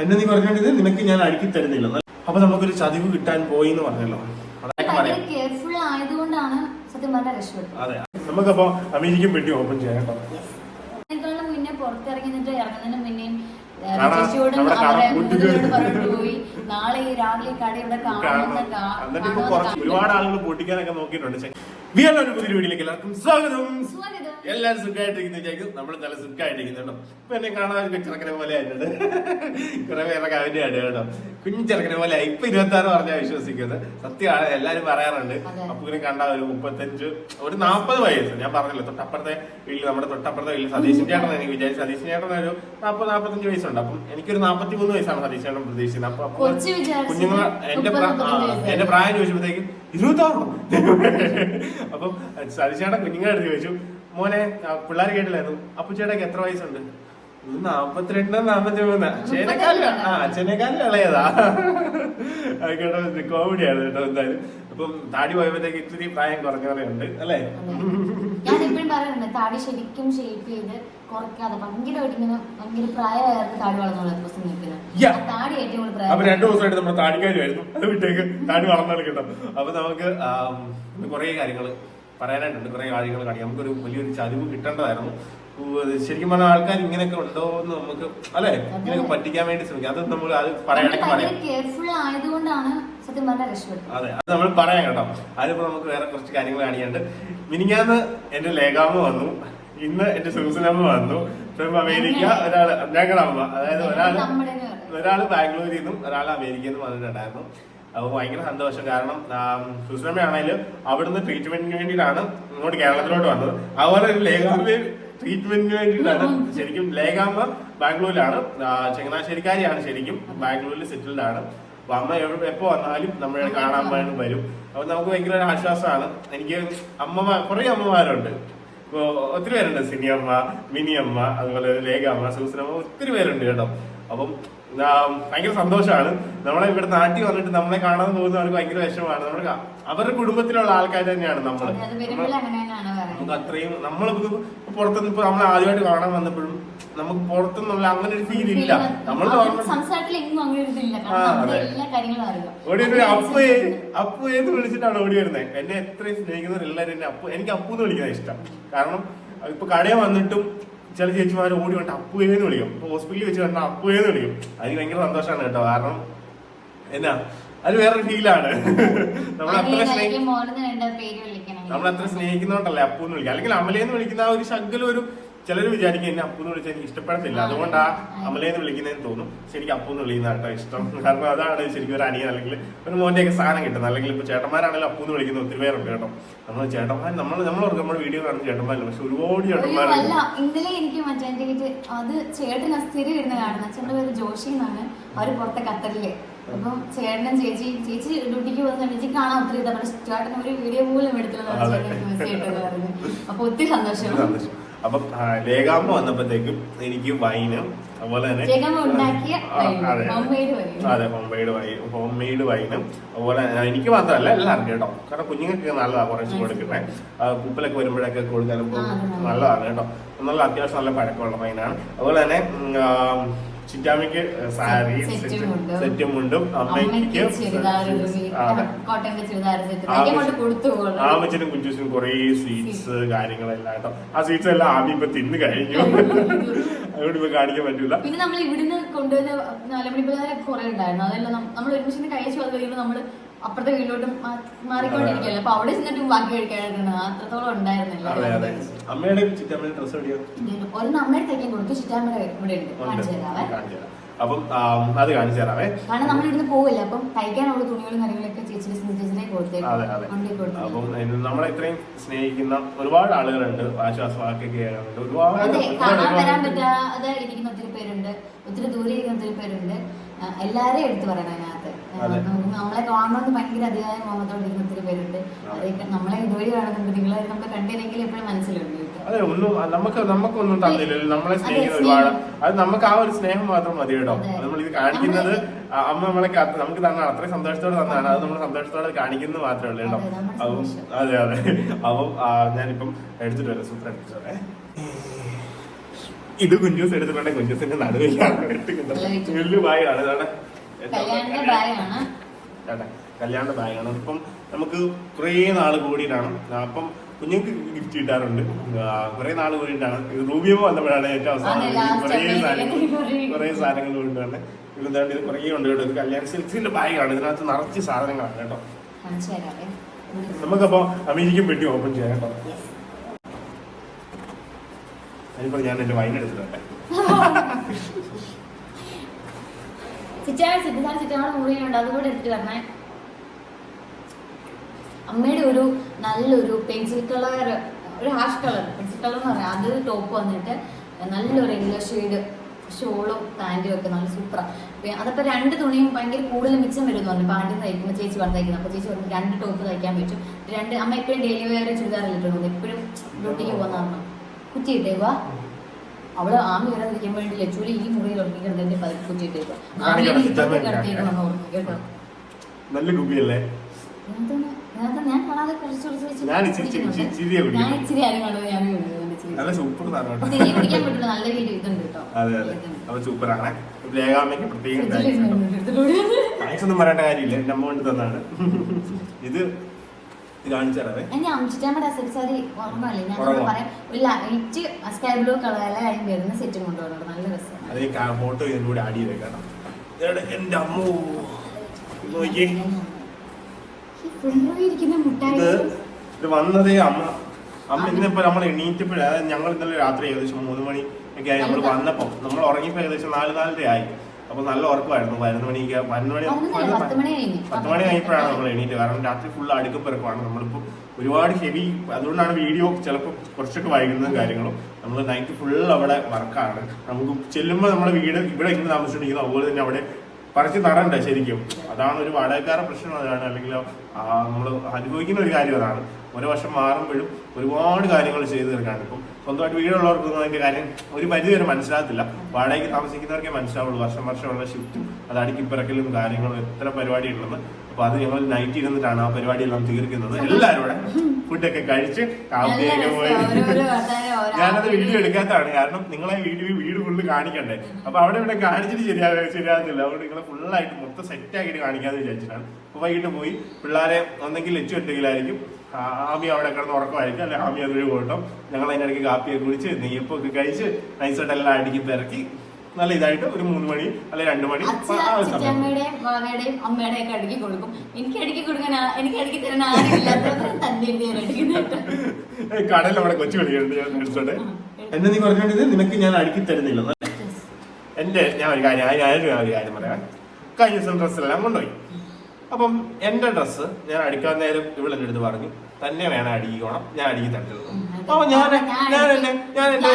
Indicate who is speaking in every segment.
Speaker 1: എന്നെ നീ പറഞ്ഞിട്ട് നിനക്ക് ഞാൻ അടുക്കി തരുന്നില്ല. അപ്പൊ നമുക്കൊരു ചതിവ് കിട്ടാൻ പോയി എന്ന് പറഞ്ഞല്ലോ
Speaker 2: കെയർഫുൾ ആയതുകൊണ്ടാണ് സത്യം പറഞ്ഞ രക്ഷപ്പെട്ടത്.
Speaker 1: അതെ. നമുക്കപ്പോ അമേരിക്കൻ പെട്ടി ഓപ്പൺ ചെയ്യാം
Speaker 2: അതിനേക്കാളും മുന്നേ പുറത്തിറങ്ങി നിന്നിട്ട് ഇറങ്ങുന്നതിന് മുന്നേയും പോയി. നാളെ രാവിലെ കട ഇവിടെ കാണുന്ന
Speaker 1: ഒരുപാട് ആളുകൾ പൊട്ടിക്കാനൊക്കെ നോക്കിയിട്ടുണ്ട്. വീണ്ടും പുതിയ വീഡിയോയിലേക്ക് എല്ലാവർക്കും സ്വാഗതം. എല്ലാവരും സുഖമായിട്ടിരിക്കുന്നു വിചാരിക്കും നമ്മൾ നല്ല സുഖമായിട്ടിരിക്കുന്നുണ്ടോ ഇപ്പൊ എന്നെ കാണാൻ ചെറുക്കനെ പോലെ ആയിട്ടുണ്ട്. കുറെ പേരുടെ കവിന്റെ ആണ് കേട്ടോ. കുഞ്ഞു ചെറുക്കനെ പോലെ ഇപ്പൊ ഇരുപത്തി ആറ് പറഞ്ഞാൽ വിശ്വസിക്കുന്നത്. സത്യമാണ് എല്ലാരും പറയാറുണ്ട്. അപ്പൂനെ കണ്ട ഒരു മുപ്പത്തഞ്ച് ഒരു നാപ്പത് വയസ്സ്. ഞാൻ പറഞ്ഞല്ലോ തൊട്ടപ്പുറത്തെ വീട്ടിൽ നമ്മുടെ തൊട്ടപ്പുറത്തെ വീട്ടിൽ സതീശൻ ചേട്ടൻ എനിക്ക് വിചാരിച്ചു സതീശൻ ചേട്ടൻ ഒരു നാപ്പത് നാപ്പത്തഞ്ച് വയസ്സുണ്ട്. അപ്പം എനിക്കൊരു നാപ്പത്തി മൂന്ന് വയസ്സാണ് സതീശൻ ചേട്ടൻ പ്രതീക്ഷിക്കുന്നത് അപ്പൊ കുഞ്ഞുങ്ങൾ എന്റെ എന്റെ പ്രായം ചോദിച്ചപ്പോഴത്തേക്കും ഇരുപത്താറോ അപ്പം സതീശേട്ടൻ കുഞ്ഞുങ്ങളെ അടുത്ത് ചോദിച്ചു മോനെ പിള്ളേർ കേട്ടില്ലായിരുന്നു അപ്പു ചേട്ടാക്ക് എത്ര വയസ്സുണ്ട്? നാപ്പത്തിരണ്ട് നാപ്പത്തി മൂന്ന് ചേനക്കാലില ആ ചേനക്കാലിൽ ഇളയതാ. അത് കേട്ടോ കോമഡിയാണ് കേട്ടോ എന്തായാലും. അപ്പം താടി പോയപ്പോഴത്തേക്ക് ഇത്തിരി പ്രായം കുറഞ്ഞ പോലെ ഉണ്ട് അല്ലേ?
Speaker 2: ഞാൻ എപ്പോഴും പറയാറുണ്ട് താടി ശരിക്കും ഷേപ്പ് ചെയ്ത് കുറയ്ക്കാതെ ഭയങ്കര താടി ദിവസം നിൽക്കുന്നത് താടി ഏറ്റവും കൂടുതൽ
Speaker 1: അപ്പൊ
Speaker 2: പ്രായം
Speaker 1: രണ്ടു ദിവസമായിട്ട് നമ്മുടെ താടിക്കാരുമായിരുന്നു. അത് വിട്ടേക്ക് താടി വളർന്നു കേട്ടോ. അപ്പൊ നമുക്ക് കുറേ കാര്യങ്ങൾ പറയാനായിട്ടുണ്ട് കുറെ കാര്യങ്ങൾ കാണിക്കാം. നമുക്കൊരു വലിയൊരു ചതിവ് കിട്ടേണ്ടതായിരുന്നു. ശരിക്കും പറഞ്ഞ ആൾക്കാർ ഇങ്ങനെയൊക്കെ ഉണ്ടോ എന്ന് നമുക്ക് അല്ലെ? ഇങ്ങനെയൊക്കെ പറ്റിക്കാൻ വേണ്ടി ശ്രമിക്കാം. അത് നമ്മൾ അത് പറയാനൊക്കെ പറയാം. അതെ അത് നമ്മൾ പറയാം കേട്ടോ. അതിപ്പോ നമുക്ക് വേറെ കുറച്ച് കാര്യങ്ങൾ കാണിക്കാണ്ട് മിനിങ്ങാന്ന് എന്റെ ലേഖാമ വന്നു. ഇന്ന് എന്റെ സൂസനമ്മ വന്നു. അമേരിക്ക. ഒരാൾ ഞങ്ങളുടെ അമ്മ അതായത്
Speaker 2: ഒരാൾ.
Speaker 1: ഒരാൾ ബാംഗ്ലൂരിൽ നിന്നും ഒരാൾ അമേരിക്കയിൽ നിന്നും വന്നിട്ടുണ്ടായിരുന്നു. അപ്പൊ ഭയങ്കര സന്തോഷം. കാരണം സുസ്ലമയാണെങ്കിലും അവിടുന്ന് ട്രീറ്റ്മെന്റിന് വേണ്ടിയിട്ടാണ് ഇങ്ങോട്ട് കേരളത്തിലോട്ട് വന്നത്. അതുപോലെ ഒരു ലേഖാമ്മ ട്രീറ്റ്മെന്റിന് വേണ്ടിയിട്ടാണ്. ശരിക്കും ലേഖാമ്മ ബാംഗ്ലൂരിലാണ്. ചങ്ങനാശ്ശേരിക്കാരിയാണ് ശരിക്കും. ബാംഗ്ലൂരിൽ സെറ്റിൽഡ് ആണ്. അമ്മ എപ്പോ വന്നാലും നമ്മളെ കാണാൻ വേണ്ടി വരും. അപ്പൊ നമുക്ക് ഭയങ്കര ഒരു ആശ്വാസമാണ്. എനിക്ക് അമ്മമാർ കുറെ അമ്മമാരുണ്ട്. ഇപ്പൊ ഒത്തിരി പേരുണ്ട്. സിനിയമ്മ മിനിയമ്മ അതുപോലെ ലേഖാമ്മ സൂസനമ്മ ഒത്തിരി പേരുണ്ട് കേട്ടോ. അപ്പം ഭയങ്കര സന്തോഷമാണ്. നമ്മളെ ഇവിടെ നാട്ടിൽ വന്നിട്ട് നമ്മളെ കാണാൻ പോകുന്നവർക്ക് ഭയങ്കര വിഷമമാണ്. നമ്മുടെ അവരുടെ കുടുംബത്തിലുള്ള ആൾക്കാർ തന്നെയാണ് നമ്മൾ നമുക്ക് അത്രയും നമ്മൾ പുറത്തുനിന്ന് ഇപ്പൊ നമ്മൾ ആദ്യമായിട്ട് കാണാൻ വന്നപ്പോഴും നമുക്ക് പുറത്തുനിന്നുള്ള അങ്ങനെ ഒരു ഫീൽ ഇല്ല. നമ്മൾ ഓടി ഒരു അപ്പു അപ്പു എന്ന് വിളിച്ചിട്ടാണ് ഓടി വരുന്നത് എന്നെ എത്രയും സ്നേഹിക്കുന്നവർ എല്ലാവരും എന്നെ അപ്പു എനിക്ക് അപ്പു എന്ന് വിളിക്കാൻ ഇഷ്ടം. കാരണം ഇപ്പൊ കടയിൽ വന്നിട്ടും ചില ചേച്ചിമാർ ഓടി വന്നിട്ട് അപ്പുയെ എന്ന് വിളിക്കും. ഇപ്പൊ ഹോസ്പിറ്റലിൽ വെച്ച് കണ്ടാൽ അപ്പുയെ എന്ന് വിളിക്കും. അതിന് ഭയങ്കര സന്തോഷമാണ് കേട്ടോ. കാരണം എന്നാ അത് വേറൊരു ഫീലാണ്. നമ്മൾ അത്ര നമ്മൾ അത്ര സ്നേഹിക്കുന്നോണ്ടല്ലേ അപ്പൂന്ന് വിളിക്കുക. അല്ലെങ്കിൽ അമലേന്ന് വിളിക്കുന്ന ആ ഒരു ശകലം ഒരു ചിലർ വിചാരിക്കും എന്നെ അപ്പു എന്ന് വിളിച്ചാൽ എനിക്ക്
Speaker 2: ഇഷ്ടപ്പെടുന്നില്ല
Speaker 1: അതുകൊണ്ടാ
Speaker 2: ആ.
Speaker 1: അമലേന്ന് വിളിക്കുന്നതെന്ന് തോന്നും. ശരിക്കും അപ്പു എന്ന് വിളിക്കുന്ന കേട്ടോ ഇഷ്ടം. കാരണം അതാണ് ശരിക്കും ഒരു അനിയൻ അല്ലെങ്കിൽ ഒരു മോന്റെയൊക്കെ ഒക്കെ സാധനം കിട്ടുന്നത്. അല്ലെങ്കിൽ ഇപ്പൊ ചേട്ടന്മാരാണെങ്കിലും അപ്പു എന്ന് വിളിക്കുന്ന ഒത്തിരി പേരുണ്ട് കേട്ടോ. നമ്മൾ ചേട്ടന്മാർ നമ്മൾ നമ്മൾ നമ്മുടെ വീഡിയോ കാണുന്ന ചേട്ടന്മാരില്ല. പക്ഷെ ഒരുപാട്
Speaker 2: ചേട്ടന്മാർ
Speaker 1: ചേട്ടന്മാരുണ്ട്.
Speaker 2: ഇന്നലെ എനിക്ക് മറ്റേ വീട്ടിൽ അത് ചേട്ടൻ സ്ഥിരം ഇരുന്ന് കാണുന്ന. അച്ഛന്റെ പേര് ജോഷി എന്നാണ്. പുറത്തെ ഖത്തറിൽ. അപ്പം ചേട്ടനും ചേച്ചി ചേച്ചി ഡ്യൂട്ടിക്ക് പോകുന്ന ചേച്ചി കാണാൻ ഒത്തിരി ഇതാ. പക്ഷെ ചേട്ടൻ ഒരു വീഡിയോ പോലും എടുത്തില്ല ചേട്ടൻ മെസ്സേജ് ചെയ്തിട്ട് പറഞ്ഞു അപ്പൊ ഒത്തിരി സന്തോഷം.
Speaker 1: അപ്പം ലേഖാമ്മ വന്നപ്പോഴത്തേക്കും എനിക്ക് വൈനും അതുപോലെ തന്നെ അതെ.
Speaker 2: ഹോം മെയ്ഡ്
Speaker 1: അതെ homemade wine homemade വൈനും. അതുപോലെ എനിക്ക് മാത്രമല്ല എല്ലാവർക്കും കേട്ടോ. കാരണം കുഞ്ഞുങ്ങൾക്ക് നല്ലതാണ് കുറച്ച് കൊടുക്കട്ടെ കുപ്പിലൊക്കെ വരുമ്പോഴൊക്കെ കൊടുക്കാനും നല്ലതാണ് കേട്ടോ. നല്ല അത്യാവശ്യം നല്ല പഴക്കമുള്ള വൈനാണ്. അതുപോലെ തന്നെ ചിറ്റാമിക്ക് സാരി
Speaker 2: സെറ്റും മുണ്ടും. അമ്മയ്ക്ക്
Speaker 1: ആമച്ചനും കുഞ്ചുസിനും കുറെ സ്വീറ്റ്സ് കാര്യങ്ങളെല്ലാം കേട്ടോ. ആ സ്വീറ്റ്സ് എല്ലാം ആദ്യം ഇപ്പൊ തിന്ന് കഴിഞ്ഞു. അതുകൊണ്ട് ഇപ്പൊ കാണിക്കാൻ പറ്റൂല.
Speaker 2: പിന്നെ നമ്മൾ ഇവിടുന്ന് കൊണ്ടുവന്ന നാലുമണി പിള്ളേരൊക്കെ കുറെ ഉണ്ടായിരുന്നു. അതെല്ലാം നമ്മൾ ഒരുമിച്ച് കഴിച്ചു. അത് കഴിയുമ്പോൾ നമ്മൾ അപ്പുറത്തെ വീട്ടിലോട്ടും മാറിക്കൊണ്ടിരിക്കുകയല്ലേ? അപ്പൊ അവിടെ ചെന്നിട്ടും ബാക്കി കഴിക്കാനായിട്ടാണ്. അത്രത്തോളം ഉണ്ടായിരുന്നില്ല?
Speaker 1: അമ്മയുടെ
Speaker 2: തയ്ക്കാൻ കൊടുത്തു. ചിറ്റാമ്മയുടെ ഇവിടെ ഉണ്ട്. കാണിച്ചു തരാവേ.
Speaker 1: അപ്പം അത് കാണിച്ചു
Speaker 2: കാരണം നമ്മൾ ഇവിടുന്ന് പോവില്ല. അപ്പം തയ്ക്കാനുള്ള തുണികളും കാര്യങ്ങളൊക്കെ ചേച്ചിയുടെ ചേച്ചിനെ കൊടുത്തേക്കും.
Speaker 1: അതെ അതെ.
Speaker 2: കൊണ്ടേ
Speaker 1: അപ്പം നമ്മളെ ഇത്രയും സ്നേഹിക്കുന്ന ഒരുപാട് ആളുകളുണ്ട്. ആശ്വാസവാക്കൊക്കെ ഉണ്ട്. ഒരുപാട്
Speaker 2: അതെ
Speaker 1: ഒരുപാട്
Speaker 2: കാണാൻ വരാൻ പറ്റാതെ ഇരിക്കുന്ന ഒത്തിരി പേരുണ്ട്. ഒത്തിരി ദൂരെ ഇരിക്കുന്ന ഒത്തിരി പേരുണ്ട്. എല്ലാരെയും എടുത്തു പറയണം നമ്മളെ കാണുന്നത് ഭയങ്കര അതിയായ മോഹത്തോടെ ഇരിക്കുന്ന ഒത്തിരി പേരുണ്ട്. അതൊക്കെ നമ്മളെ ഇതുവഴി കാണുന്നുണ്ട്. നിങ്ങൾ നമ്മളെ കണ്ടില്ലെങ്കിൽ എപ്പോഴും മനസ്സിലുണ്ട്.
Speaker 1: അതെ ഒന്നും നമുക്ക് നമുക്കൊന്നും തന്നില്ലല്ലോ നമ്മളെ സ്നേഹിക്കുന്ന
Speaker 2: സ്നേഹം.
Speaker 1: ഒരുപാട്. അത് നമുക്ക് ആ ഒരു സ്നേഹം മാത്രം മതി കേട്ടോ. നമ്മൾ ഇത് കാണിക്കുന്നത് അമ്മ നമ്മളെ നമുക്ക് തന്നാണ് അത്രയും സന്തോഷത്തോടെ തന്നാണ് അത് നമ്മൾ സന്തോഷത്തോടെ കാണിക്കുന്നത് മാത്രമേ ഉള്ളൂ കേട്ടോ.
Speaker 2: അതെ,
Speaker 1: അപ്പം അതെ അതെ. അപ്പം ഞാനിപ്പം എടുത്തിട്ട് വരാം. സൂപ്പർ എടുത്തിട്ടേ ഇത് കുഞ്ഞൂസ് എടുത്തിട്ടുണ്ടെങ്കിൽ കുഞ്ഞൂസിന്റെ നടുവിലാണ്
Speaker 2: എടുത്തിട്ടുണ്ട്.
Speaker 1: വലിയ വായാണ് ഇതാണ്
Speaker 2: കല്യാണിന്റെ ബാഗാണ്
Speaker 1: കല്യാണ ബാഗാണ് ഇപ്പം നമുക്ക് കുറേ നാൾ കൂടിയിട്ടാണ്. അപ്പം കുഞ്ഞുങ്ങൾക്ക് ഗിഫ്റ്റ് കിട്ടാറുണ്ട്. കുറെ നാൾ കൂടിയിട്ടാണ്. റൂബിയോ വന്നപ്പോഴാണ് ഏറ്റവും അവസാനം. കുറേ സാധനങ്ങൾ
Speaker 2: കുറേ
Speaker 1: സാധനങ്ങൾ കൊണ്ടുവന്നെ ഇതെന്താണ്ട് ഇത് കുറേ ഉണ്ട് കേട്ടോ. കല്യാണ സിൽക്സിന്റെ ബാഗാണ് ഇതിനകത്ത് നിറച്ച് സാധനങ്ങളാണ് കേട്ടോ. നമുക്കപ്പോ അമേരിക്കൻ പെട്ടി ഓപ്പൺ ചെയ്യാം കേട്ടോ. അതിപ്പോ ഞാൻ എന്റെ വൈൻ എടുത്തിട്ടെ
Speaker 2: ചിറ്റാണ് സിദ്ധാർത്ഥ ചിറ്റാണ് മുറിയിലുണ്ട് അതുകൂടെ എടുത്തിട്ട് വരണേ. അമ്മയുടെ ഒരു നല്ലൊരു പെൻസിൽ കളർ ഒരു ഹാഷ് കളർ പെൻസിൽ കളർ എന്ന് പറയാം അത് ടോപ്പ് വന്നിട്ട് നല്ലൊരു യെല്ലോ ഷെയ്ഡ് ഷോളും പാന്റും ഒക്കെ നല്ല സൂപ്പറാണ് അതപ്പോൾ രണ്ട് തുണിയും ഭയങ്കര കൂടുതൽ മിച്ചം എന്ന് പറഞ്ഞു. പാന്റും തയ്ക്കുമ്പോൾ ചേച്ചി വന്ന് തയ്ക്കുന്നത് അപ്പോൾ ചേച്ചി പറഞ്ഞു രണ്ട് ടോപ്പ് തയ്ക്കാൻ പറ്റും. രണ്ട് അമ്മ എപ്പോഴും ഡെയിലി വെയർ ചുരിദാർ ഇട്ടിട്ടുണ്ട്? എപ്പോഴും ഡ്യൂട്ടിക്ക് പോകുന്ന പറഞ്ഞു കുറ്റി ഇട്ടേക്കുക അവൾ ആമി വരാതിരിക്കാൻ വേണ്ടി ലച്ചൂലി ഈ മുറിയിൽ ഉറങ്ങി കിടന്നിട്ട് പതി കുറ്റി ഇട്ടേക്കുക ആമി
Speaker 1: കാണിക്കണം,
Speaker 2: ഇതൊക്കെ
Speaker 1: ചിത്രം
Speaker 2: കിടത്തേക്ക്
Speaker 1: നല്ല
Speaker 2: ഇതിനകത്താണ്- ഞാൻ കാണാതെ കുറച്ച് കുറച്ച് വെച്ച്
Speaker 1: ഞാൻ ഇച്ചിരി-
Speaker 2: ഞാൻ ആരും
Speaker 1: നല്ല സൂപ്പർ. സൂപ്പറാണ് പ്രത്യേകം താങ്ക്സ് ഒന്നും പറയേണ്ട കാര്യമില്ല. കൊണ്ട് തന്നാണ്. ഇത് കാണിച്ചു
Speaker 2: ഞാൻ അംശിറ്റാമ്മയുടെ അസറ്റ് സാരി ഓർമ്മല്ലേ ഞാൻ
Speaker 1: ഓർമ്മ.
Speaker 2: പറയാം ഒരു ലൈറ്റ് സ്കൈ ബ്ലൂ കളറിലെ കാര്യം വരുന്ന സെറ്റ് കൊണ്ടുപോകണം നല്ല രസം
Speaker 1: അത് ഈ ഫോട്ടോ ഇതിന്റെ കൂടെ ആഡ് ചെയ്തേക്കണം എന്റെ അമ്മ. നോക്കിയേ. ഇത് വന്നതേ അമ്മ. അമ്മ ഇന്നിപ്പോ നമ്മൾ എണീറ്റപ്പോഴേ ഞങ്ങൾ ഇന്നലെ രാത്രി ഏകദേശം മൂന്ന് മണി ഒക്കെ ആയി നമ്മൾ വന്നപ്പോ. നമ്മൾ ഉറങ്ങിയപ്പോ ഏകദേശം നാല് നാലര ആയി. അപ്പൊ നല്ല ഉറക്കമായിരുന്നു. പതിനൊന്ന് മണിക്ക് പതിനൊന്ന് മണി
Speaker 2: പത്ത് മണി
Speaker 1: കഴിഞ്ഞപ്പോഴാണ് നമ്മൾ എണീറ്റ്. കാരണം രാത്രി ഫുൾ അടുക്കപ്പിറക്കമാണ് നമ്മളിപ്പോ ഒരുപാട് ഹെവി അതുകൊണ്ടാണ് വീഡിയോ ചിലപ്പോൾ കുറച്ചൊക്കെ വൈകുന്നതും കാര്യങ്ങളും. നമ്മൾ നൈറ്റ് ഫുൾ അവിടെ വർക്കാണ് നമുക്ക് ചെല്ലുമ്പോൾ നമ്മുടെ വീട് ഇവിടെ ഇങ്ങനെ താമസിച്ചിരിക്കുന്നത് അതുപോലെ തന്നെ അവിടെ പറിച്ച് നടണ്ട ശരിക്കും. അതാണ് ഒരു വാടകക്കാരുടെ പ്രശ്നം അതാണ്. അല്ലെങ്കിൽ നമ്മൾ അനുഭവിക്കുന്ന ഒരു കാര്യം അതാണ്. ഓരോ വർഷം മാറുമ്പോഴും ഒരുപാട് കാര്യങ്ങൾ ചെയ്തു തീർക്കാണ്. ഇപ്പം സ്വന്തമായിട്ട് വീടുള്ളവർക്കൊന്നും അതിന്റെ കാര്യം ഒരു പരിധി വരെ മനസ്സിലാകത്തില്ല. വാടകയ്ക്ക് താമസിക്കുന്നവർക്കേ മനസ്സിലാവുള്ളൂ. വർഷം വർഷമുള്ള ഷിഫ്റ്റും അത് അടുക്കിപ്പിറക്കലും കാര്യങ്ങളും എത്ര പരിപാടി ഉണ്ടെന്ന് അപ്പൊ അത് ഞങ്ങൾ നൈറ്റ് ഇരുന്നിട്ടാണ് ആ പരിപാടിയെല്ലാം തീർക്കുന്നത്. എല്ലാവരും കൂടെ ഫുഡൊക്കെ കഴിച്ച് കാപ്പിയൊക്കെ പോയി. ഞാനത് വീഡിയോ എടുക്കാത്തതാണ്. കാരണം നിങ്ങളെ വീഡിയോ വീട് ഫുള്ള് കാണിക്കണ്ടേ. അപ്പൊ അവിടെ ഇവിടെ കാണിച്ചിട്ട് ശരിയാ ശരിയാകത്തില്ല. അതുകൊണ്ട് നിങ്ങളെ ഫുള്ളായിട്ട് മൊത്തം സെറ്റ് ആക്കിയിട്ട് കാണിക്കാന്ന് വിചാരിച്ചിട്ടാണ്. അപ്പൊ വൈകിട്ട് പോയി പിള്ളേരെ ഒന്നെങ്കിൽ ലച്ചു ഒറ്റയിലായിരിക്കും ആമി അവിടെ കിടന്ന് ഉറക്കമായിരിക്കും. അല്ലെ ആമി അതുവഴി പോകട്ടോ ഞങ്ങൾ അതിനിടയ്ക്ക് കാപ്പിയൊക്കെ കുടിച്ച് നെയ്യപ്പൊക്കെ കഴിച്ച് നൈസായിട്ട് എല്ലാം അടുക്കി പിറക്കി നല്ല ഇതായിട്ട് ഒരു മൂന്ന് മണി അല്ലെ രണ്ട് മണി
Speaker 2: കടലിൽ
Speaker 1: ആ ഒരു സമയം.
Speaker 2: ചിറ്റമ്മയുടെയും മാമയുടെയും അമ്മയുടെയും ഒക്കെ അടുക്കി കൊടുക്കും. എനിക്ക് അടുക്കി കൊടുക്കാൻ എനിക്ക് അടുക്കി തരാൻ ആരുമില്ലാത്തത് തന്നെ ഞാൻ അടുക്കുന്നുണ്ട്
Speaker 1: കടയിൽ അവിടെ കൊച്ചു കളിക്കുന്നുണ്ട് ഞാൻ എടുത്തോട്ടെ. എന്നെ നീ പറഞ്ഞത് നിനക്ക് ഞാൻ അടുക്കി തരുന്നില്ല. എന്റെ ഞാൻ ഒരു കാര്യം ഞാൻ ഒരു കാര്യം പറയാം. കഴിഞ്ഞ ദിവസം ഡ്രസ്സെല്ലാം കൊണ്ടുപോയി. അപ്പം എന്റെ ഡ്രസ്സ് ഞാൻ അടിക്കാൻ നേരം ഇവിടെ എന്റെ അടുത്ത് പറഞ്ഞു തന്നെ വേണം അടിക്കണം ഞാൻ അടിക്കി തരുന്നത് അപ്പൊ ഞാൻ ഞാൻ എന്നെ ഞാൻ എന്റെ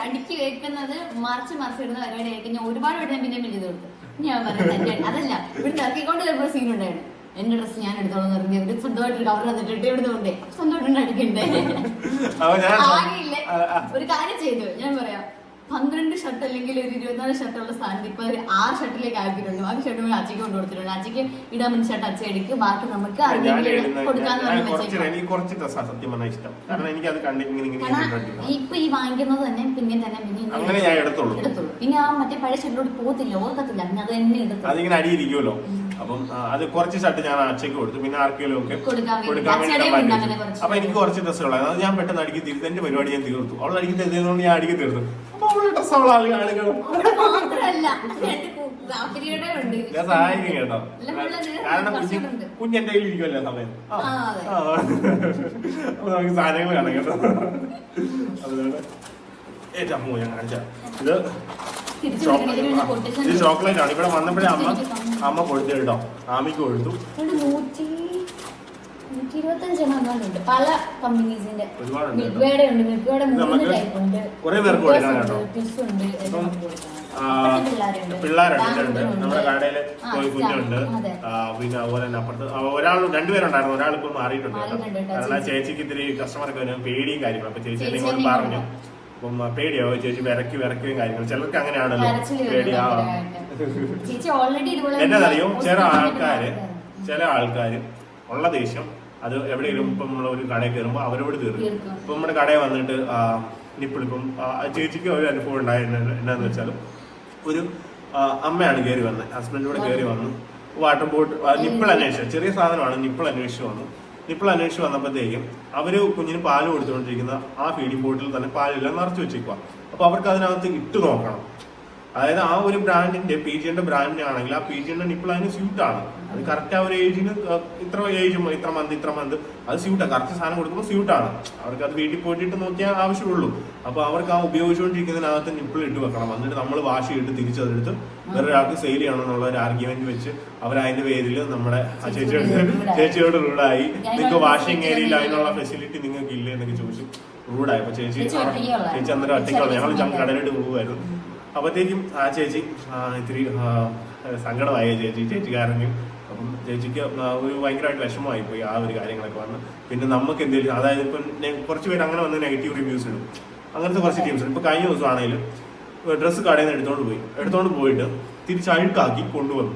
Speaker 2: അടുക്കി വെക്കുന്നത് മറിച്ച് മറിച്ച് ഇടുന്ന പരിപാടി ഞാൻ ഒരുപാട് ഞാൻ പിന്നെ ചെയ്ത് കൊടുത്തു ഞാൻ പറഞ്ഞു അതല്ല ഇവിടെ ഇറക്കിക്കൊണ്ട് വരുമ്പോൾ സീൻ ഉണ്ടായിരുന്നു. എന്റെ ഞാൻ എടുത്തോളം പറഞ്ഞു സ്വന്തമായിട്ട് കവർ തന്നിട്ട് ഇവിടുന്ന് കൊണ്ടേ. സ്വന്തമായിട്ട് അടിക്കണ്ടേ. ഒരു കാര്യം ചെയ്തു. ഞാൻ പറയാം പന്ത്രണ്ട് ഷർട്ട് അല്ലെങ്കിൽ ഒരു ഇരുപത്തിനാല് ഷർട്ടുള്ള സ്ഥാനത്ത് ഇപ്പൊ ഒരു ആറ് ഷർട്ടിലേക്ക് ആക്കിയിട്ടുണ്ട് ബാക്കി ഷർട്ട് കൂടെ അച്ചയ്ക്ക് കൊണ്ട് കൊടുത്തിട്ടുണ്ട്. അച്ചയ്ക്ക് ഇടാൻ വേണ്ടി ഷർട്ട് അച്ഛ എടുക്കും. ബാക്കി നമുക്ക് കൊടുക്കാന്ന്. ഇപ്പൊ ഈ വാങ്ങിക്കുന്നത് തന്നെ പിന്നെ തന്നെ പിന്നെ
Speaker 1: എടുത്തുള്ളൂ.
Speaker 2: പിന്നെ ആ മറ്റേ പഴയ ഷർട്ടിലോട്ട് പോകത്തില്ല ഓർക്കത്തില്ല. പിന്നെ അത് തന്നെ
Speaker 1: എടുത്തു അപ്പം അത് കുറച്ച് ഷർട്ട് ഞാൻ അച്ഛക്ക് കൊടുത്തു. പിന്നെ ആർക്കെങ്കിലും ഒക്കെ
Speaker 2: കൊടുക്കാൻ വേണ്ടി.
Speaker 1: അപ്പൊ എനിക്ക് കുറച്ച് ഡ്രസ്സുകളാണ്. അത് ഞാൻ പെട്ടെന്ന് അടുക്കി തീർത്ത്. എന്റെ പരിപാടി ഞാൻ തീർത്തു. അവൾ അടുക്കി തരുന്നതുകൊണ്ട് ഞാൻ അടുക്കി തീർത്തു. അപ്പൊ അവളുടെ ഡ്രസ്സ് അവൾ ആളുകൾ
Speaker 2: അവിടെ മാത്രല്ല രണ്ട് കാപ്പിരിയുടെ ഉണ്ട്.
Speaker 1: ഞാൻ സഹായിക്കും കേട്ടോ. കാരണം കുഞ്ഞ്. കുഞ്ഞെന്റെ കയ്യിൽ ഇരിക്കുമല്ലോ സമയം. അപ്പൊ നമുക്ക് സാധനങ്ങൾ കാണാം കേട്ടോ. അതുകൊണ്ട് ഏറ്റവും ഞാൻ കാണിച്ചാ. ഇത് ഇത് ചോക്ലേറ്റ് ആണ്. ഇവിടെ വന്നപ്പോഴേ അമ്മ അമ്മ കൊടുത്തു കേട്ടോ. ആമിക്ക് കൊടുത്തു.
Speaker 2: പല കമ്പനീസിന്റെ
Speaker 1: കുറേ പേർക്ക് കൊടുക്കണം കേട്ടോ.
Speaker 2: പിള്ളേരുണ്ട്.
Speaker 1: നമ്മുടെ
Speaker 2: കടയിൽ
Speaker 1: പോയി കുഞ്ഞുണ്ട്. പിന്നെ അതുപോലെ തന്നെ അപ്പുറത്ത് ഒരാൾ രണ്ടുപേരുണ്ടായിരുന്നു ഒരാൾ ഇപ്പൊ മാറിയിട്ടുണ്ട്. കാരണം ചേച്ചിക്ക് ഇത്തിരി കസ്റ്റമർക്ക് പേടിയും കാര്യങ്ങളും. അപ്പൊ ചേച്ചി നിങ്ങൾ പറഞ്ഞു? പേടിയാവോ. ചേച്ചി വിറക്കി വിറക്കുകയും കാര്യങ്ങൾ ചിലർക്ക് അങ്ങനെയാണല്ലോ പേടിയാ എന്നതറിയോ ചില ആൾക്കാര് ചില ആൾക്കാര് ഉള്ള ദേഷ്യം അത് എവിടെയെങ്കിലും ഇപ്പം നമ്മൾ ഒരു കടയിൽ കയറുമ്പോൾ അവരോട് തീർക്കും. ഇപ്പൊ നമ്മുടെ കടയിൽ വന്നിട്ട് ആ ചേച്ചിക്ക് ഒരു അനുഭവം ഉണ്ടായിരുന്നു. എന്നാന്ന് വെച്ചാൽ ഒരു അമ്മയാണ് കയറി വന്നത് ഹസ്ബൻഡിലൂടെ കയറി വന്നു. വാട്ടർ ബോട്ട് നിപ്പിൾ അന്വേഷിച്ചു. ചെറിയ സാധനമാണ് നിപ്പിൾ അന്വേഷിച്ചു വന്നു. നിപ്പിൾ അന്വേഷിച്ച് വന്നപ്പോഴത്തേക്കും അവർ കുഞ്ഞിന് പാൽ കൊടുത്തുകൊണ്ടിരിക്കുന്ന ആ ഫീഡിംഗ് ബോട്ടിൽ തന്നെ പാലെല്ലാം നിറച്ച് വെച്ചേക്കുക അപ്പൊ അവർക്ക് അതിനകത്ത് ഇട്ട് നോക്കണം. അതായത് ആ ഒരു ബ്രാൻഡിന്റെ പി ജിന്റെ ബ്രാൻഡിനാണെങ്കിൽ ആ പി ജിന്റെ നിപ്പിൾ അതിന് സ്യൂട്ട് ആണ് അത് കറക്റ്റ് ആ ഒരു ഏജിന് ഇത്ര ഏജ് ഇത്ര മന്ത് ഇത്ര മന്ത് അത് സ്യൂട്ടാണ് കറക്റ്റ് സാധനം കൊടുക്കുമ്പോൾ സ്യൂട്ടാണ് അവർക്ക് അത് വീട്ടിൽ പോയിട്ട് നോക്കിയാൽ ആവശ്യമുള്ളൂ. അപ്പോൾ അവർക്ക് ആ ഉപയോഗിച്ചുകൊണ്ടിരിക്കുന്നതിനകത്ത് നിപ്പിൾ ഇട്ട് വെക്കണം. എന്നിട്ട് നമ്മൾ വാഷ് ചെയ്തിട്ട് തിരിച്ചതെടുത്ത് വേറൊരാൾക്ക് സെയിൽ ചെയ്യണം എന്നുള്ള ഒരു ആർഗ്യുമെന്റ് വെച്ച് അവർ അതിന്റെ പേരിൽ നമ്മുടെ ആ ചേച്ചിയോട് ചേച്ചിയോട് റൂഡായി നിങ്ങൾക്ക് വാഷിംഗ് ഏരിയയിൽ അതിനുള്ള ഫെസിലിറ്റി നിങ്ങൾക്ക് ഇല്ലേ എന്നൊക്കെ ചോദിച്ചു റൂഡായി അപ്പൊ ചേച്ചി
Speaker 2: ചേച്ചി
Speaker 1: അന്നേരം ഒറ്റയ്ക്കുള്ള ഞങ്ങൾ കടലിട്ട് പോകുമായിരുന്നു അപ്പോഴത്തേക്കും ആ ചേച്ചി ഇത്തിരി സങ്കടമായ ചേച്ചി ചേച്ചി. കരഞ്ഞു അപ്പം ചേച്ചിക്ക് ഒരു ഭയങ്കരമായിട്ട് വിഷമമായി പോയി ആ ഒരു കാര്യങ്ങളൊക്കെ വന്ന്. പിന്നെ നമുക്ക് എന്തെങ്കിലും അതായത് ഇപ്പം കുറച്ച് പേര് അങ്ങനെ വന്ന് നെഗറ്റീവ് റിവ്യൂസ് ഇടും. അങ്ങനത്തെ കുറച്ച് ടീംസ് ഇപ്പം കഴിഞ്ഞ ദിവസം ആണെങ്കിലും ഡ്രസ്സ് കടയിൽ നിന്ന് എടുത്തോണ്ട് പോയി. എടുത്തോണ്ട് പോയിട്ട് തിരിച്ച് അഴുക്കാക്കി കൊണ്ടുവന്നു.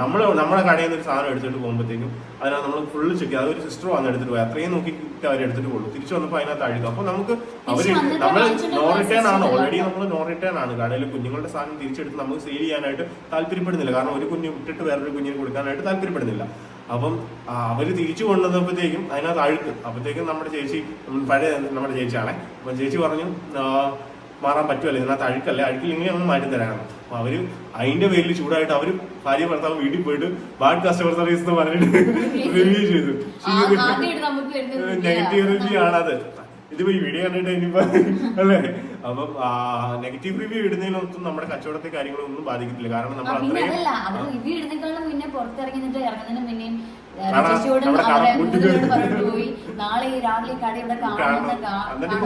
Speaker 1: നമ്മൾ നമ്മുടെ കടയിൽ നിന്ന് ഒരു സാധനം എടുത്തിട്ട് പോകുമ്പോഴത്തേക്കും അതിനകത്ത് നമ്മൾ ഫുള്ള് ചെക്ക് ചെയ്യും. അതൊരു സിസ്റ്റർ വന്ന് എടുത്തിട്ട് പോയി. അത്രയും നോക്കി അവർ എടുത്തിട്ട് പോകും തിരിച്ചു വന്നപ്പോൾ അതിനകത്ത് അഴുക്കും. അപ്പോൾ നമുക്ക് അവർ നമ്മൾ
Speaker 2: നോൺ
Speaker 1: നോ റിട്ടേൺ ആണ്. ഓൾറെഡി നമ്മൾ നോ റിട്ടേൺ ആണ്. കടയിൽ കുഞ്ഞുങ്ങളുടെ സാധനം തിരിച്ചെടുത്ത് നമുക്ക് സെയിൽ ചെയ്യാനായിട്ട് താല്പര്യപ്പെടുന്നില്ല. കാരണം ഒരു കുഞ്ഞ് വിട്ടിട്ട് വേറൊരു കുഞ്ഞിന് കൊടുക്കാനായിട്ട് താല്പര്യപ്പെടുന്നില്ല. അപ്പം അവർ തിരിച്ചു കൊണ്ടുവന്നപ്പോഴത്തേക്കും അതിനകത്ത് അഴുക്ക്. അപ്പോഴത്തേക്കും നമ്മുടെ ചേച്ചി പഴയ നമ്മുടെ ചേച്ചിയാണേ. അപ്പം ചേച്ചി പറഞ്ഞു മാറാൻ പറ്റുമല്ലോ? ഇതിനകത്ത് അഴുക്കല്ലേ? അഴുക്കില്ലെങ്കിൽ ഒന്ന് മാറ്റി തരാനാണ് അപ്പൊ അവർ അതിന്റെ പേരിൽ ചൂടായിട്ട് അവർ ഭാര്യ ഭർത്താവ് വീട്ടിൽ പോയിട്ട് ബാഡ് കസ്റ്റമർ സർവീസ് എന്ന് പറഞ്ഞിട്ട് റിവ്യൂ ചെയ്തു. നെഗറ്റീവ് റിവ്യൂ ആണത്. ഇതിപ്പോ ഈ വീഡിയോ കണ്ടിട്ട് ഇനിയിപ്പോ അല്ലേ? അപ്പം നെഗറ്റീവ് റിവ്യൂ ഇടുന്നതിനൊന്നും നമ്മുടെ കച്ചവടത്തെ കാര്യങ്ങളൊന്നും ബാധിക്കത്തില്ല. കാരണം നമ്മൾ അത്രയും
Speaker 2: റിവ്യൂ ഇടുന്നേക്കാളും മുന്നേ പുറത്തിറങ്ങി ഇറങ്ങുന്നതിന്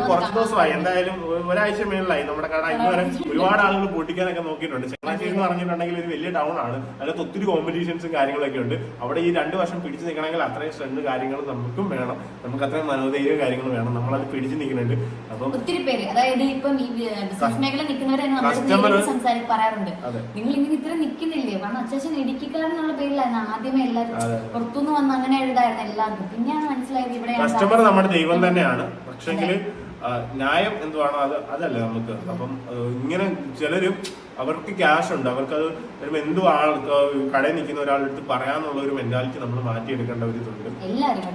Speaker 1: കുറച്ച് ദിവസമായി. എന്തായാലും ഒരാഴ്ച മേളിലായി. നമ്മുടെ കട ഇന്ന് വരെ ഒരുപാട് ആളുകൾ പൊട്ടിക്കാനൊക്കെ നോക്കിയിട്ടുണ്ട്. ചങ്ങനാശ്ശേരി എന്ന് പറഞ്ഞിട്ടുണ്ടെങ്കിൽ ഒരു വലിയ ടൗൺ ആണ്. അതിനകത്ത് ഒത്തിരി കോമ്പറ്റീഷൻസും കാര്യങ്ങളൊക്കെ ഉണ്ട്. അവിടെ ഈ രണ്ട് വർഷം പിടിച്ചു നിൽക്കണമെങ്കിൽ അത്രയും സ്ട്രെങ്ത് കാര്യങ്ങളും നമുക്കും വേണം. നമുക്ക് അത്രയും മനോധൈര്യ കാര്യങ്ങൾ വേണം. നമ്മളത് പിടിച്ചു നിൽക്കുന്നുണ്ട്. അപ്പം
Speaker 2: ഒത്തിരി പേര്. അതായത് ഇപ്പം ഈ ബിസിനസ് മേഖല നിൽക്കുന്നവരെ നമ്മൾ സംസാരിച്ച് പറയാറുണ്ട്. നിങ്ങൾ ഇങ്ങനെ ഇത്ര നിൽക്കുന്നില്ലേ? കാരണം ഇടുക്കിക്കാരൻ ഇടുക്കിക്കാരെന്നുള്ള പേരിലായിരുന്നു. ആദ്യമേ എല്ലാവരും. പുറത്തുനിന്ന് വന്ന് അങ്ങനെ എഴുതായിരുന്നു എല്ലാവർക്കും. പിന്നെയാണ് മനസ്സിലായത് ഇവിടെ
Speaker 1: കസ്റ്റമർ നമ്മുടെ ദൈവം തന്നെയാണ്. പക്ഷെങ്കിൽ ന്യായം എന്തുവാണോ അത് അതല്ല നമുക്ക്. അപ്പം ഇങ്ങനെ ചിലര് അവർക്ക് ക്യാഷ് ഉണ്ട്. അവർക്കത് ഒരു എന്തു ആൾ കടയിൽ നിൽക്കുന്ന ഒരാളെടുത്ത് പറയാന്നുള്ള ഒരു മെന്റാലിറ്റി നമ്മൾ മാറ്റിയെടുക്കേണ്ട ഒരു ഇതുണ്ട്.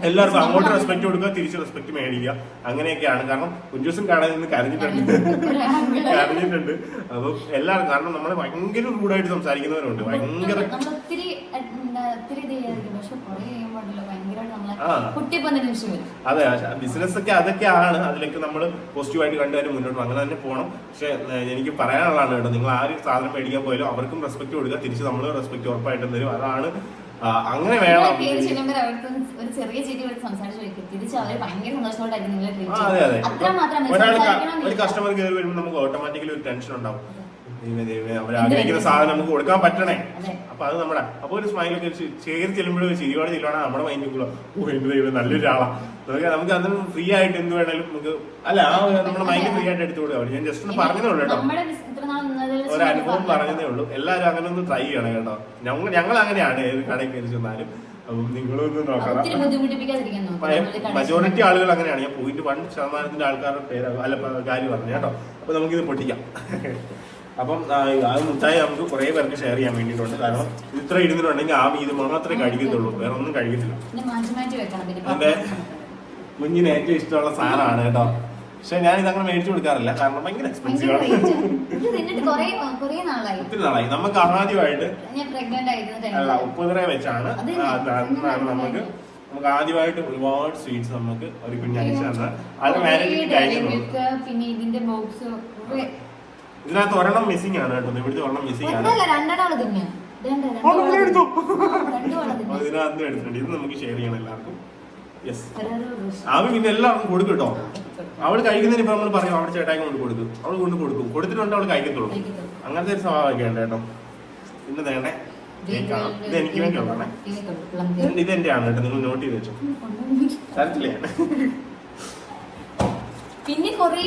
Speaker 1: എല്ലാവർക്കും അങ്ങോട്ട് റെസ്പെക്ട് കൊടുക്കുക തിരിച്ച് റെസ്പെക്ട് മേടിക്കുക. അങ്ങനെയൊക്കെയാണ്. കാരണം കുഞ്ചൂസും കടയിൽ നിന്ന് കരഞ്ഞിട്ടുണ്ട്. കരഞ്ഞിട്ടുണ്ട്. അപ്പം എല്ലാവർക്കും കാരണം നമ്മൾ ഭയങ്കര റൂഡായിട്ട് സംസാരിക്കുന്നവരുണ്ട്. ഭയങ്കര ആ. അതെ ബിസിനസ് ഒക്കെ അതൊക്കെയാണ്. അതിലേക്ക് നമ്മൾ പോസിറ്റീവായിട്ട് കണ്ടുവരും മുന്നോട്ട് അങ്ങനെ തന്നെ പോകണം പക്ഷെ എനിക്ക് പറയാനുള്ളതാണ് കേട്ടോ. നിങ്ങൾ ആര് സാധനം മേടിക്കാൻ പോയാലും അവർക്കും റെസ്പെക്ട് കൊടുക്കുക. തിരിച്ച് നമ്മൾ റെസ്പെക്ട് ഉറപ്പായിട്ടും തരും അതാണ് അങ്ങനെ വേണം. അതെ അതെ. ഒരാൾ ഒരു കസ്റ്റമർ കയറി വരുമ്പോൾ നമുക്ക് ഓട്ടോമാറ്റിക്കലി ഒരു ടെൻഷൻ ഉണ്ടാവും. ദൈവമേ, ദൈവമേ, അവർ ആഗ്രഹിക്കുന്ന സാധനം നമുക്ക് കൊടുക്കാൻ പറ്റണേ. അപ്പൊ അത് നമ്മുടെ അപ്പൊ ഒരു സ്മൈലൊക്കെ ചേർ ചെല്ലുമ്പോഴും ചിരിയോടെ ചെല്ലുവാണ് നമ്മുടെ മൈൻഡിൽ ഓ എന്റെ ദൈവം നല്ലൊരാളാ. നമുക്ക് നമുക്ക് ഫ്രീ ആയിട്ട് എന്ത് വേണേലും നമുക്ക് അല്ല ആ നമ്മുടെ മൈൻഡ് ഫ്രീ ആയിട്ട് എടുത്തു കൊടുക്കാം. ഞാൻ ജസ്റ്റ് ഒന്ന് പറഞ്ഞതേ ഉള്ളൂ കേട്ടോ. ഒരു അനുഭവം
Speaker 2: പറഞ്ഞതാ.
Speaker 1: ഉള്ളൂ. എല്ലാവരും അങ്ങനെ ഒന്ന് ട്രൈ ചെയ്യണം കേട്ടോ. ഞങ്ങൾ ഞങ്ങൾ അങ്ങനെയാണ് ഏത് കടയിൽ കയറി ചെന്നാലും. മജോറിറ്റി ആളുകൾ അങ്ങനെയാണ്. ഞാൻ പോയിന്റ് വൺ ശതമാനത്തിന്റെ ആൾക്കാരുടെ പേര് അല്ല കാര്യം പറഞ്ഞു കേട്ടോ. അപ്പൊ നമുക്കിത് പൊട്ടിക്കാം. അപ്പം ആ, ആ മുട്ടായി നമുക്ക് കുറെ പേർക്ക് ഷെയർ ചെയ്യാൻ വേണ്ടിയിട്ടുണ്ട്. കാരണം ഇത്ര ഇരുന്നിട്ടുണ്ടെങ്കിൽ ആ ഇത് മാത്രമേ കഴിക്കത്തുള്ളൂ. വേറെ ഒന്നും കഴിക്കത്തില്ല.
Speaker 2: അതെ.
Speaker 1: കുഞ്ഞിന് ഏറ്റവും ഇഷ്ടമുള്ള സാധനമാണ് കേട്ടോ. പക്ഷെ ഞാൻ ഇതങ്ങനെ മേടിച്ചു കൊടുക്കാറില്ല. കാരണം ഭയങ്കര എക്സ്പെൻസീവ് ആണ്.
Speaker 2: ഇത്
Speaker 1: ഒത്തിരി നാളായി. നമുക്ക് ആദ്യമായിട്ട്
Speaker 2: ടൈമിൽ
Speaker 1: ഉപ്പുതിര വെച്ചാണ്
Speaker 2: അത്
Speaker 1: നമുക്ക് നമുക്ക് ആദ്യമായിട്ട് ഒരുപാട് സ്വീറ്റ്സ് നമുക്ക് ഒരു കുഞ്ഞ് അയച്ചു തന്നെ അത് മാനേജ് കഴിഞ്ഞു
Speaker 2: പിന്നെ ഇതിന്റെ ബോക്സ്
Speaker 1: ഇതിനകത്ത് ഒരെണ്ണം മിസ്സിംഗ് ആണ് കേട്ടോ. ഇവിടുത്തെ ഒരെണ്ണം മിസ്സിംഗ് ആണ്. ഇതിനകത്ത് എടുത്തിട്ടുണ്ട്. ഇത് നമുക്ക് ഷെയർ ചെയ്യണം എല്ലാവർക്കും. യെസ്. അവർ പിന്നെ എല്ലാവർക്കും കൊടുക്കും കേട്ടോ. അവൾ കഴിക്കുന്നതിന് ഇപ്പൊ നമ്മൾ പറയും അവിടെ ചേട്ടായി കൊണ്ട് കൊടുക്കും. അവൾ കൊണ്ട് കൊടുക്കും. കൊടുത്തിട്ടുണ്ട് അവൾ കഴിക്കത്തുള്ളൂ. അങ്ങനത്തെ ഒരു സ്വഭാവമൊക്കെ ഉണ്ട് കേട്ടോ. പിന്നെ വേണ്ടേ? കേക്കാണ് ഇത് എനിക്ക് വേണ്ടി ഉള്ളതാണേ. ഇത് എന്റെ ആണ് കേട്ടോ. നിങ്ങൾ നോട്ട് ചെയ്ത് വെച്ചോ. തരത്തില്ലേ
Speaker 2: പിന്നെ കുറേ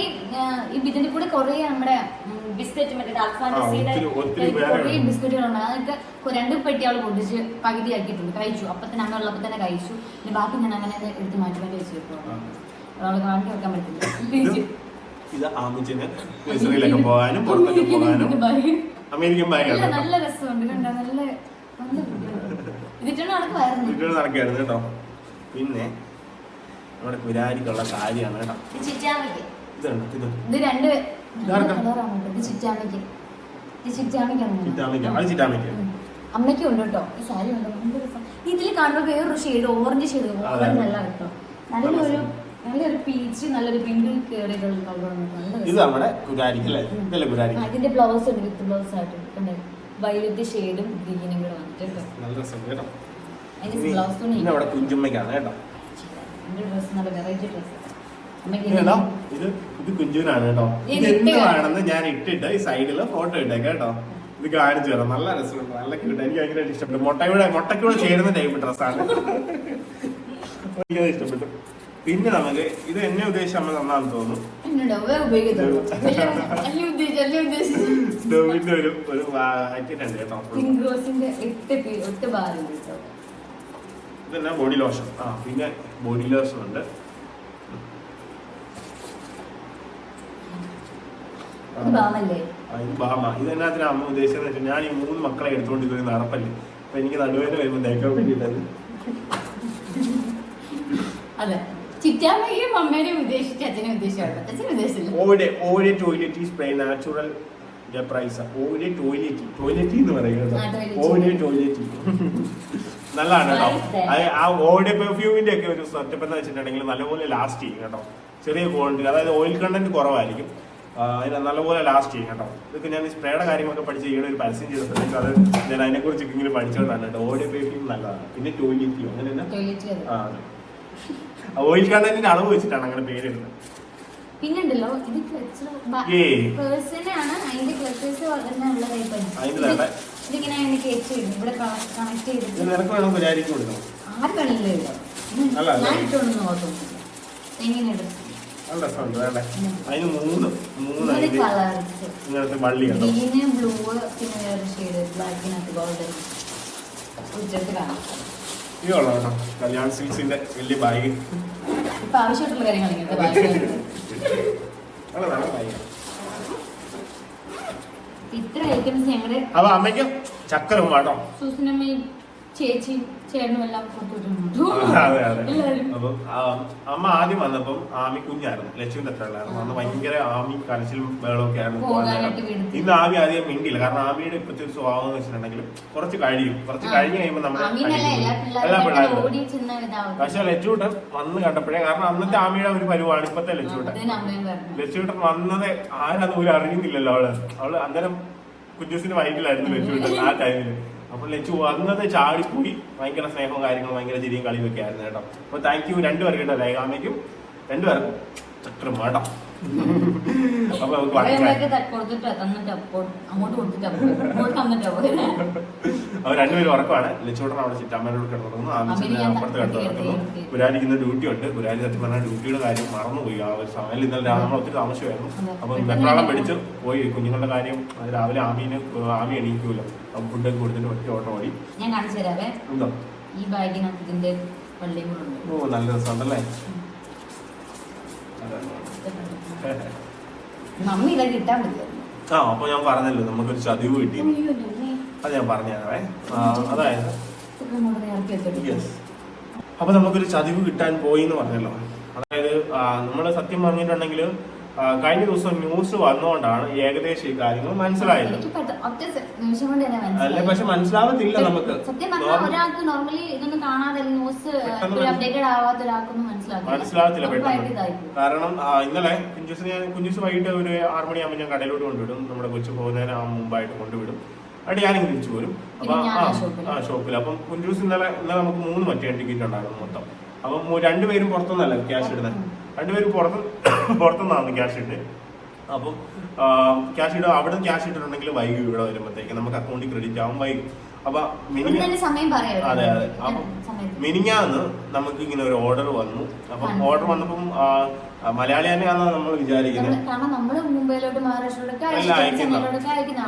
Speaker 2: ഇതിന്റെ കൂടെ കുറേ നമ്മുടെ ബിസ്ക്കറ്റ് മറ്റേ
Speaker 1: ഒത്തിരി
Speaker 2: കുറേ
Speaker 1: ഉണ്ട്.
Speaker 2: ബിസ്ക്കറ്റുകളുണ്ട്. അതൊക്കെ രണ്ട് പെട്ടി അവൾ പൊട്ടിച്ച് പകുതിയാക്കിയിട്ടുണ്ട്. കഴിച്ചു. അപ്പൊ തന്നെ അങ്ങനെ ഉള്ളപ്പോ തന്നെ കഴിച്ചു. പിന്നെ ബാക്കി ഞാൻ അങ്ങനെ എടുത്ത് മാറ്റി മാറ്റി അവളെ കാണിച്ചു വെക്കാൻ പറ്റില്ല.
Speaker 1: ഇത് ആമിച്ചിന് നഴ്സറിയിലൊക്കെ പോകാനും പുറത്തൊക്കെ പോകാനും. അമേരിക്കൻ
Speaker 2: നല്ല നല്ല രസമുണ്ട് കണ്ടോ? നല്ല ഇതിട്ടാണ് നടക്കുമായിരുന്നു
Speaker 1: കേട്ടോ. പിന്നെ നമ്മുടെ കുരാരിക്കുള്ള കാര്യമാണ് കേട്ടോ.
Speaker 2: ഇത്
Speaker 1: ഇത്.
Speaker 2: രണ്ട് അമ്മയ്ക്കും ഉണ്ട് കേട്ടോ. ഈ സാരി ഉണ്ട്. ഇതിൽ കാണുമ്പോൾ വേറൊരു ഷെയ്ഡ് ഓറഞ്ച് ഷെയ്ഡ് നല്ല കേട്ടോ നല്ലൊരു നല്ലൊരു പീച്ച് നല്ലൊരു പിങ്കിൽ കയറിയിട്ടുള്ള കളറാണ്
Speaker 1: ഇത് നമ്മുടെ കുരാരിക്ക് അല്ലേ? ഇതല്ലേ
Speaker 2: ആ,
Speaker 1: കുരാരിക്ക്
Speaker 2: ഇതിന്റെ ബ്ലൗസ് ഉണ്ട് വിത്ത് ബ്ലൗസ് ആയിട്ട്. കണ്ടേ? വൈലറ്റ് ഷെയ്ഡും ഗ്രീനും കൂടെ വന്നിട്ട്
Speaker 1: നല്ല രസം കേട്ടോ.
Speaker 2: അതിന്റെ
Speaker 1: കുഞ്ചുമ്മയ്ക്കാണ് കേട്ടോ.
Speaker 2: നല്ല വെറൈറ്റി
Speaker 1: ഇത് കേട്ടോ ഇത് ഇത് കുഞ്ചുവിനാണ് കേട്ടോ. ഇത്
Speaker 2: ഇട്ട്
Speaker 1: എന്തുവാണെന്ന് ഞാൻ ഇട്ടിട്ട് ഈ സൈഡിൽ ഫോട്ടോ ഇട്ടേക്കാം കേട്ടോ. ഇത് കാണിച്ചു തരാം. നല്ല രസമുണ്ട്. നല്ല ക്യൂട്ട് എനിക്ക് ഭയങ്കരമായിട്ട് ഇഷ്ടപ്പെട്ടു. മുട്ടയുടെ മുട്ടയ്ക്കൂടെ ചേരുന്ന ടൈപ്പ് ഡ്രസ്സാണ് എനിക്കത് ഇഷ്ടപ്പെട്ടു. പിന്നെ നമുക്ക് ഇത് എന്നെ ഉദ്ദേശിച്ച അമ്മ തന്നാന്ന് ഒരു ആക്കിയിട്ടുണ്ട് കേട്ടോ. ഇതെന്നാ ബോഡി ലോഷൻ ആ പിന്നെ ബോഡി ലോഷൻ ഉണ്ട്.
Speaker 2: ഇത്
Speaker 1: ബാമ. ഇത് എന്നാത്തിനാ അമ്മ ഉദ്ദേശിച്ചത് വെച്ചാൽ ഞാൻ ഈ മൂന്ന് മക്കളെ എടുത്തുകൊണ്ട് ഇതൊരു നടപ്പല്ലേ അപ്പൊ എനിക്ക് നടുവേദന വരുമ്പോൾ തേക്കാൻ വേണ്ടിയിട്ടത്
Speaker 2: അതെ. ചിറ്റാമ്മയും ഉദ്ദേശിച്ച് അച്ഛനെ
Speaker 1: toilet spray natural price toilet toilet എന്ന് പറയുന്നത്
Speaker 2: ആ,
Speaker 1: ടോയ്ലറ്റ് നല്ലതാണ് കേട്ടോ. അത് ആ ഓയിൽ പെർഫ്യൂമിന്റെ ഒക്കെ ഒരു സെറ്റപ്പ് എന്ന് വെച്ചിട്ടുണ്ടെങ്കിൽ നല്ലപോലെ ലാസ്റ്റ് ചെയ്യും കേട്ടോ. ചെറിയ ക്വാണ്ടിറ്റി അതായത് ഓയിൽ കണ്ടന്റ് കുറവായിരിക്കും. അതിന് നല്ലപോലെ ലാസ്റ്റ് ചെയ്യും കേട്ടോ. ഇതൊക്കെ ഞാൻ സ്പ്രേയുടെ കാര്യങ്ങളൊക്കെ പഠിച്ച് ഈയിടെ ഒരു പരസ്യം ചെയ്തപ്പോഴത്തേക്ക് അത് ഞാൻ അതിനെക്കുറിച്ച് ഇങ്ങനെ പഠിച്ചുകൊണ്ടാണ് കേട്ടോ. ഓയിൽ പെർഫ്യൂം നല്ലതാണ്. പിന്നെ ടോയ്ലറ്റ് അങ്ങനെ ആ ഓയിൽ കണ്ടന്റിന്റെ അളവ് വെച്ചിട്ടാണ് അങ്ങനെ പേരിടുന്നത്.
Speaker 2: പിന്നുണ്ടല്ലോ ഇത് ക്ലച്ച്. പേഴ്സണാണ് അതിന്റെ ക്ലച്ചസ് ഇതിങ്ങനെ ഇവിടെ കണക്ട്
Speaker 1: ഇത്
Speaker 2: ചെയ്തിട്ട്
Speaker 1: നിനക്ക് വേണം കൊടുക്കണം.
Speaker 2: ആര്
Speaker 1: അല്ല, അല്ല.
Speaker 2: ഞാൻ ഇട്ടോണ്ടൊന്നും ഓർമ്മയില്ല എങ്ങനെ എടുക്കും
Speaker 1: നല്ല രസമുണ്ട് വേണ്ടേ? അതിന് മൂന്ന് മൂന്ന്
Speaker 2: മൂന്ന്
Speaker 1: അതിന്റെ ഇങ്ങനത്തെ വള്ളി കണ്ടോ?
Speaker 2: ഗ്രീന് ബ്ലൂ പിന്നെ വേറെ ഷെയ്ഡ് ബ്ലാക്കിനകത്ത് ഗോൾഡൻ ഉച്ചത്ത് കാണാം.
Speaker 1: ഇത് കൊള്ളാം കേട്ടോ. കല്യാൺ സിൽക്സിന്റെ വലിയ ബാഗ്
Speaker 2: ഇപ്പൊ ആവശ്യമായിട്ടുള്ള കാര്യങ്ങൾ ഇങ്ങനത്തെ ബാഗ്
Speaker 1: നല്ല നല്ല ബാഗ്
Speaker 2: ഇത്ര ഐറ്റംസ് ഞങ്ങളുടെ
Speaker 1: അപ്പൊ അമ്മയ്ക്കും ചക്കര വേണം.
Speaker 2: സൂസനമ്മയും ചേട്ടനും എല്ലാം
Speaker 1: അപ്പം അമ്മ ആദ്യം വന്നപ്പം ആമി കുഞ്ഞായിരുന്നു. ലക്ഷ്മിന്റെ അത്രയുള്ളായിരുന്നു അന്ന് ഭയങ്കര ആമി കരച്ചിലും വേളൊക്കെ ആയിരുന്നു. ഇന്ന് ആമി ആദ്യം മിണ്ടിയില്ല. കാരണം ആമിയുടെ ഇപ്പത്തെ ഒരു സ്വഭാവം എന്ന് വെച്ചിട്ടുണ്ടെങ്കിൽ കുറച്ച് കഴിയും. കുറച്ച് കഴിഞ്ഞ് കഴിയുമ്പോൾ നമ്മുടെ
Speaker 2: അമീനല്ല എല്ലാ പിള്ളേരും
Speaker 1: പക്ഷെ ലച്ചൂട്ടൻ വന്ന് കണ്ടപ്പോഴേ കാരണം അന്നത്തെ ആമിയുടെ ഒരു പരിവാണ് ഇപ്പത്തെ ലച്ചൂട്ടൻ ലച്ചൂട്ടൻ വന്നത് ആരാന്ന് പോലും അറിയുന്നില്ലല്ലോ അവൾ. അവൾ അന്നേരം കുഞ്ചൂസിന്റെ വയറ്റിലായിരുന്നു ലച്ചൂട്ടൻ ആ ടൈമിൽ. ലച്ചു വന്നത് ചാടിപ്പോയി. ഭയങ്കര സ്നേഹവും കാര്യങ്ങളും ഭയങ്കര ചിരിയും കളിയും ഒക്കെ ആയിരുന്നു കേട്ടോ. അപ്പൊ താങ്ക് യു രണ്ടുപേർക്കും കേട്ടോ. ലേഖാമയ്ക്കും രണ്ടുപേർക്കും. ചക്രം കേട്ടോ അപ്പൊ നമുക്ക് അവർ രണ്ടുപേരും ഉറക്കമാണ്. ലച്ചൂട്ടൻ അവിടെ ചിറ്റാമ്മേനോട് കിടന്നു ആമിച്ചിന് അപ്പുറത്ത് കിടന്നു പുരാരിക്ക് ഇന്ന് ഡ്യൂട്ടി ഉണ്ട്. പുരാരി സത്യം പറഞ്ഞാൽ ഡ്യൂട്ടിയുടെ കാര്യം മറന്നുപോയി. ആ ഒരു സമയം ഇന്നലെ രാവിലെ ഒത്തിരി
Speaker 2: താമസമായിരുന്നു
Speaker 1: അപ്പൊ വെപ്രാളം പിടിച്ച് പോയി. കുഞ്ഞുങ്ങളുടെ കാര്യം രാവിലെ ആമീന് ആമി എണീക്കൂല അപ്പം ഫുഡൊക്കെ കൊടുത്തിട്ട് ഒറ്റ ഓട്ടം ഓടി.
Speaker 2: ഞാൻ കാണിച്ചു തരാവേ. ഈ ബാഗിനകത്ത് ഇതിന്റെ വള്ളിയും കൂടെ ഉണ്ട്.
Speaker 1: ഓ നല്ല രസമുണ്ടല്ലേ?
Speaker 2: മമ്മി ഇതൊക്കെ
Speaker 1: ആ അപ്പൊ ഞാൻ പറഞ്ഞല്ലോ നമുക്കൊരു ചതിവ് കിട്ടി. അത് ഞാൻ പറഞ്ഞു അതായത് അപ്പൊ നമുക്കൊരു ചതിവ് കിട്ടാൻ പോയി എന്ന് പറഞ്ഞല്ലോ. അതായത് നമ്മൾ സത്യം പറഞ്ഞിട്ടുണ്ടെങ്കിൽ കഴിഞ്ഞ ദിവസം ന്യൂസ് വന്നുകൊണ്ടാണ് ഏകദേശം ഈ കാര്യങ്ങൾ മനസ്സിലായത്. അല്ല പക്ഷെ. മനസ്സിലാവത്തില്ല നമുക്ക്. മനസ്സിലാവത്തില്ല പെട്ടെന്ന്. കാരണം ഇന്നലെ കുഞ്ചുസ് ഞാൻ കുഞ്ചുസ് വൈകിട്ട് ഒരു ആറ് മണിയാകുമ്പോൾ ഞാൻ കടയിലോട്ട് കൊണ്ടുവിടും. നമ്മുടെ കൊച്ചു പോകുന്നതിന് ആ മുമ്പായിട്ട് കൊണ്ടുവിടും. അവിടെ ഞാനിങ്ങനെ തിരിച്ചു പോരും അപ്പൊ ആ
Speaker 2: ഷോപ്പിൽ.
Speaker 1: അപ്പം കുഞ്ചൂസ് ഇന്നലെ ഇന്നലെ നമുക്ക് മൂന്ന് മറ്റേ ടിക്കറ്റ് ഉണ്ടായിരുന്നു മൊത്തം. അപ്പം രണ്ടുപേരും പുറത്തുനിന്നല്ല ക്യാഷ് ഇടുന്നത് രണ്ടുപേരും പുറത്ത് പുറത്തുനിന്നാണ് ക്യാഷ് ഇട്ട്. അപ്പം ക്യാഷ് ഇടുക അവിടെ ക്യാഷ് ഇട്ടിട്ടുണ്ടെങ്കിൽ വൈകും ഇവിടെ വരുമ്പോഴത്തേക്ക് നമുക്ക് അക്കൗണ്ടിൽ ക്രെഡിറ്റ് ആവും വൈകും. അപ്പൊ അതെ അതെ. അപ്പൊ മിനിങ്ങാന്ന് നമുക്ക് ഇങ്ങനെ ഒരു ഓർഡർ വന്നു. അപ്പം ഓർഡർ വന്നപ്പം മലയാളി നമ്മൾ വിചാരിക്കുന്നത്
Speaker 2: കാരണം നമ്മൾ മുംബൈയിലോട്ട് മഹാരാഷ്ട്രയിലോട്ട് അയക്കുന്നത്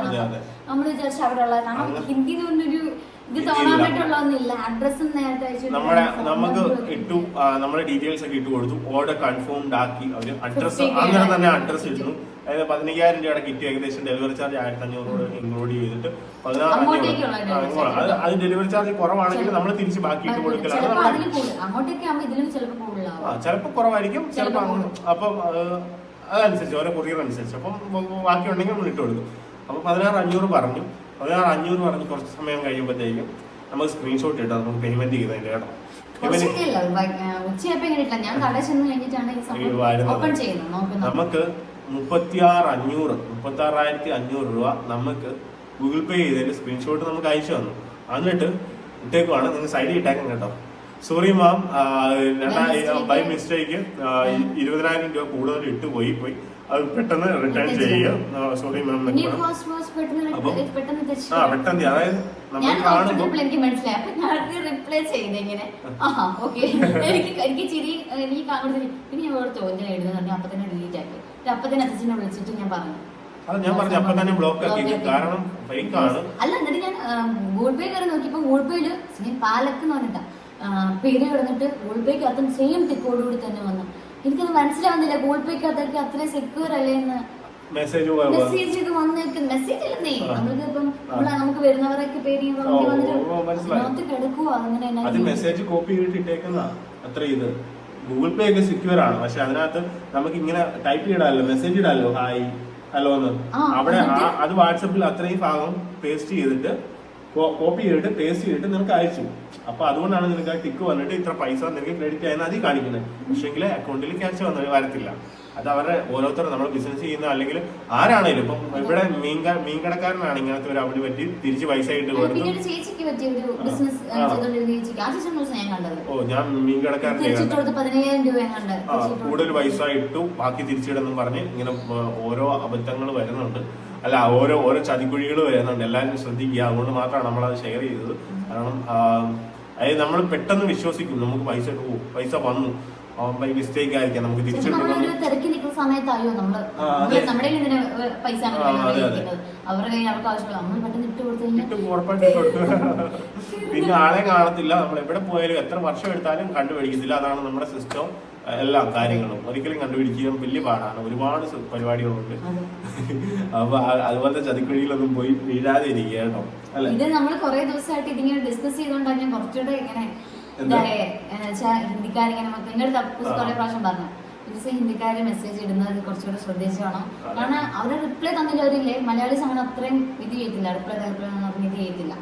Speaker 1: അതെ, അതെ.
Speaker 2: നമ്മൾ വിചാരിച്ച അവിടെ ഉള്ള കാരണം ഹിന്ദി എന്നൊരു
Speaker 1: നമ്മുടെ നമുക്ക് ഇട്ടു നമ്മുടെ ഡീറ്റെയിൽസ് ഒക്കെ ഇട്ട് കൊടുത്തു. ഓർഡർ കൺഫേംഡ് ആക്കി. അവർ അഡ്രസ് അങ്ങനെ തന്നെ അഡ്രസ് ഇട്ടു അതായത് പതിനയ്യായിരം രൂപയുടെ കിറ്റ് ഏകദേശം ഡെലിവറി ചാർജ് ആയിരത്തി അഞ്ഞൂറ്. ഇൻക്ലൂഡ് ചെയ്തിട്ട് പതിനാറ്. അത് അത് ഡെലിവറി ചാർജ് കുറവാണെങ്കിൽ നമ്മൾ തിരിച്ച് ബാക്കി ഇട്ട് കൊടുക്കലാണ്. ചിലപ്പോൾ കുറവായിരിക്കും. ചിലപ്പോൾ അപ്പം അതനുസരിച്ച് ഓരോ കൊറിയർ അനുസരിച്ച്. അപ്പം ബാക്കി ഉണ്ടെങ്കിൽ നമ്മൾ ഇട്ട് കൊടുക്കും. അപ്പം പതിനാറ് അഞ്ഞൂറ് പറഞ്ഞു. പതിനാറ് അഞ്ഞൂറ് പറഞ്ഞ് കുറച്ച് സമയം കഴിയുമ്പോഴത്തേക്കും നമുക്ക് സ്ക്രീൻഷോട്ട് ഇട്ടാൽ നമുക്ക് പേയ്മെന്റ് ചെയ്തതിന്റെ കേട്ടോ. നമുക്ക് മുപ്പത്തി ആറ് അഞ്ഞൂറ് മുപ്പത്തി ആറായിരത്തി അഞ്ഞൂറ് രൂപ നമുക്ക് ഗൂഗിൾ പേ ചെയ്തതിന്റെ സ്ക്രീൻഷോട്ട് നമുക്ക് അയച്ചു തന്നു. എന്നിട്ട് ഇട്ടേക്കുവാണ്. നിങ്ങൾ സൈഡിൽ ഇട്ടേക്കാം കേട്ടോ. സോറി മാം
Speaker 2: രണ്ടായിരം
Speaker 1: ബൈ മിസ്റ്റേക്ക് ഇരുപതിനായിരം രൂപ കൂടുതൽ ഇട്ട് പോയി പോയി. അത് പെട്ടെന്ന് റിട്ടേൺ ചെയ്യുക. സോറി മാം അപ്പം- ആ പെട്ടെന്ന് അതായത് നമ്മൾ കാണുമ്പോൾ
Speaker 2: എനിക്ക് മനസ്സിലായി. അപ്പൊ ഞാൻ റിപ്ലൈ ചെയ്ത് ഇങ്ങനെ. ആഹാ ഓക്കെ എനിക്ക് എനിക്ക് ചിരി എനിക്ക് കാണുന്നത് പിന്നെ ഞാൻ വേറെ ചോദ്യം എഴുതുന്നുണ്ട് അപ്പൊ തന്നെ ഡിലീറ്റ് ആക്കി. ഇത് അപ്പൊ തന്നെ അച്ഛനെ വിളിച്ചിട്ട് ഞാൻ പറഞ്ഞു.
Speaker 1: അത് ഞാൻ പറഞ്ഞു അപ്പൊ തന്നെ ബ്ലോക്ക് ആക്കി. കാരണം ഫേക്ക് ആണ്.
Speaker 2: അല്ല എന്നിട്ട് ഞാൻ ഗൂഗിൾ പേ കയറി നോക്കിയപ്പോ ഗൂഗിൾ പേയിൽ പാലക്ക് എന്ന് പറഞ്ഞിട്ടാ. പേര് കിടന്നിട്ട് ഗൂഗിൾ പേക്ക് അത്ര സെയിം തിക്കോടുകൂടി തന്നെ വന്നു. എനിക്കത് മനസ്സിലാവുന്നില്ല. ഗൂഗിൾ പേക്ക് അതൊക്കെ അത്രയും സെക്യൂർ അല്ലേ എന്ന്.
Speaker 1: മെസ്സേജ്
Speaker 2: മെസ്സേജ് ഇത് വന്നേക്കും. മെസ്സേജ് അല്ലെന്നേ. നമ്മൾക്ക് ഇപ്പം നമുക്ക് വരുന്നവരൊക്കെ പേര് വന്നിട്ട് കിടക്കുവോ. അങ്ങനെ
Speaker 1: അത് മെസ്സേജ് കോപ്പി ചെയ്തിട്ട് ഇട്ടേക്കുന്ന അത്ര ഇത്. ഗൂഗിൾ പേ ഒക്കെ സെക്യൂർ ആണ്. പക്ഷെ അതിനകത്ത് നമുക്ക് ഇങ്ങനെ ടൈപ്പ് ചെയ്താലോ മെസ്സേജ് ഇടാലോ ഹായ് ഹലോ എന്ന്. അവിടെ? അത് വാട്സപ്പിൽ അത്രയും ഭാഗം പേസ്റ്റ് ചെയ്തിട്ട് കോപ്പി ചെയ്തിട്ട് പേസ്റ്റ് ചെയ്തിട്ട് നിനക്ക് അയച്ചു. അപ്പൊ അതുകൊണ്ടാണ് നിനക്ക് ആ ടിക്ക് വന്നിട്ട് ഇത്ര പൈസ നിനക്ക് ക്രെഡിറ്റ് ആയെന്ന് അതിൽ കാണിക്കുന്നത്? പക്ഷേങ്കിൽ അക്കൗണ്ടിൽ ക്യാഷ് വന്നത് വരത്തില്ല. അത് അവരുടെ ഓരോരുത്തർ നമ്മൾ ബിസിനസ് ചെയ്യുന്ന അല്ലെങ്കിൽ ആരാണേലും ഇപ്പം ഇവിടെ മീൻ മീൻ കടക്കാരനാണ് ഇങ്ങനത്തെ ഒരു അവിടെ പറ്റി തിരിച്ച് പൈസ ഇട്ട് കൊടുത്തു ഓ ഞാൻ മീൻ കടക്കാരൻ കൂടുതൽ പൈസ ഇട്ടു ബാക്കി തിരിച്ചിടുന്നു പറഞ്ഞ് ഇങ്ങനെ ഓരോ അബദ്ധങ്ങൾ വരുന്നുണ്ട്. അല്ല ഓരോ ഓരോ ചതിക്കുഴികൾ വരുന്നുണ്ട്. എല്ലാവരും ശ്രദ്ധിക്കുക. അതുകൊണ്ട് മാത്രമാണ് നമ്മളത് ഷെയർ ചെയ്തത്. കാരണം അതായത് നമ്മൾ പെട്ടെന്ന് വിശ്വസിക്കും. നമുക്ക് പൈസ പൈസ വന്നു. ബൈ മിസ്റ്റേക്ക് ആയിരിക്കാം. നമുക്ക്
Speaker 2: നിൽക്കുന്ന സമയത്തായോ
Speaker 1: നമ്മൾ.
Speaker 2: നമ്മുടെ പൈസ. അവരുടെ കയ്യിൽ അവർക്ക് ആവശ്യമുള്ള നമ്മൾ പെട്ടെന്ന് ഇട്ട് കൊടുത്തു
Speaker 1: പിന്നെ ആളെ കാണത്തില്ല. നമ്മൾ എവിടെ പോയാലും എത്ര വർഷം എടുത്താലും കണ്ടുപിടിക്കത്തില്ല. അതാണ് നമ്മുടെ സിസ്റ്റം എല്ലാ കാര്യങ്ങളും. ഒരിക്കലും കണ്ടുപിടിക്കാൻ വലിയ പാടാണ്. ഒരുപാട് പരിപാടികളുണ്ട്. അപ്പൊ അതുപോലത്തെ ചതിക്കുഴിയിലൊന്നും പോയി വീഴാതെ ഇരിക്കുക കേട്ടോ. അല്ലെ?
Speaker 2: ഇത് നമ്മൾ കുറെ ദിവസമായിട്ട് ഇതിങ്ങനെ ഡിസ്കസ് ചെയ്തുകൊണ്ടാണ് ഞാൻ കുറച്ചുകൂടെ ഇങ്ങനെ ഹിന്ദിക്കാരിങ്ങനെ നിങ്ങളുടെ തപ്പൂസ്
Speaker 1: ആ.
Speaker 2: കുറെ പ്രാവശ്യം പറഞ്ഞു. ഇത് ഹിന്ദിക്കാര് മെസ്സേജ് ഇടുന്നത് കുറച്ചുകൂടെ ശ്രദ്ധിച്ചു കാരണം അവരെ റിപ്ലൈ തന്നില്ലവരില്ലേ മലയാളീസ് അങ്ങനെ അത്രയും ഇത് ചെയ്യത്തില്ല. റിപ്ലൈ റിപ്ലൈ പറഞ്ഞ് ഇത് ചെയ്യത്തില്ല.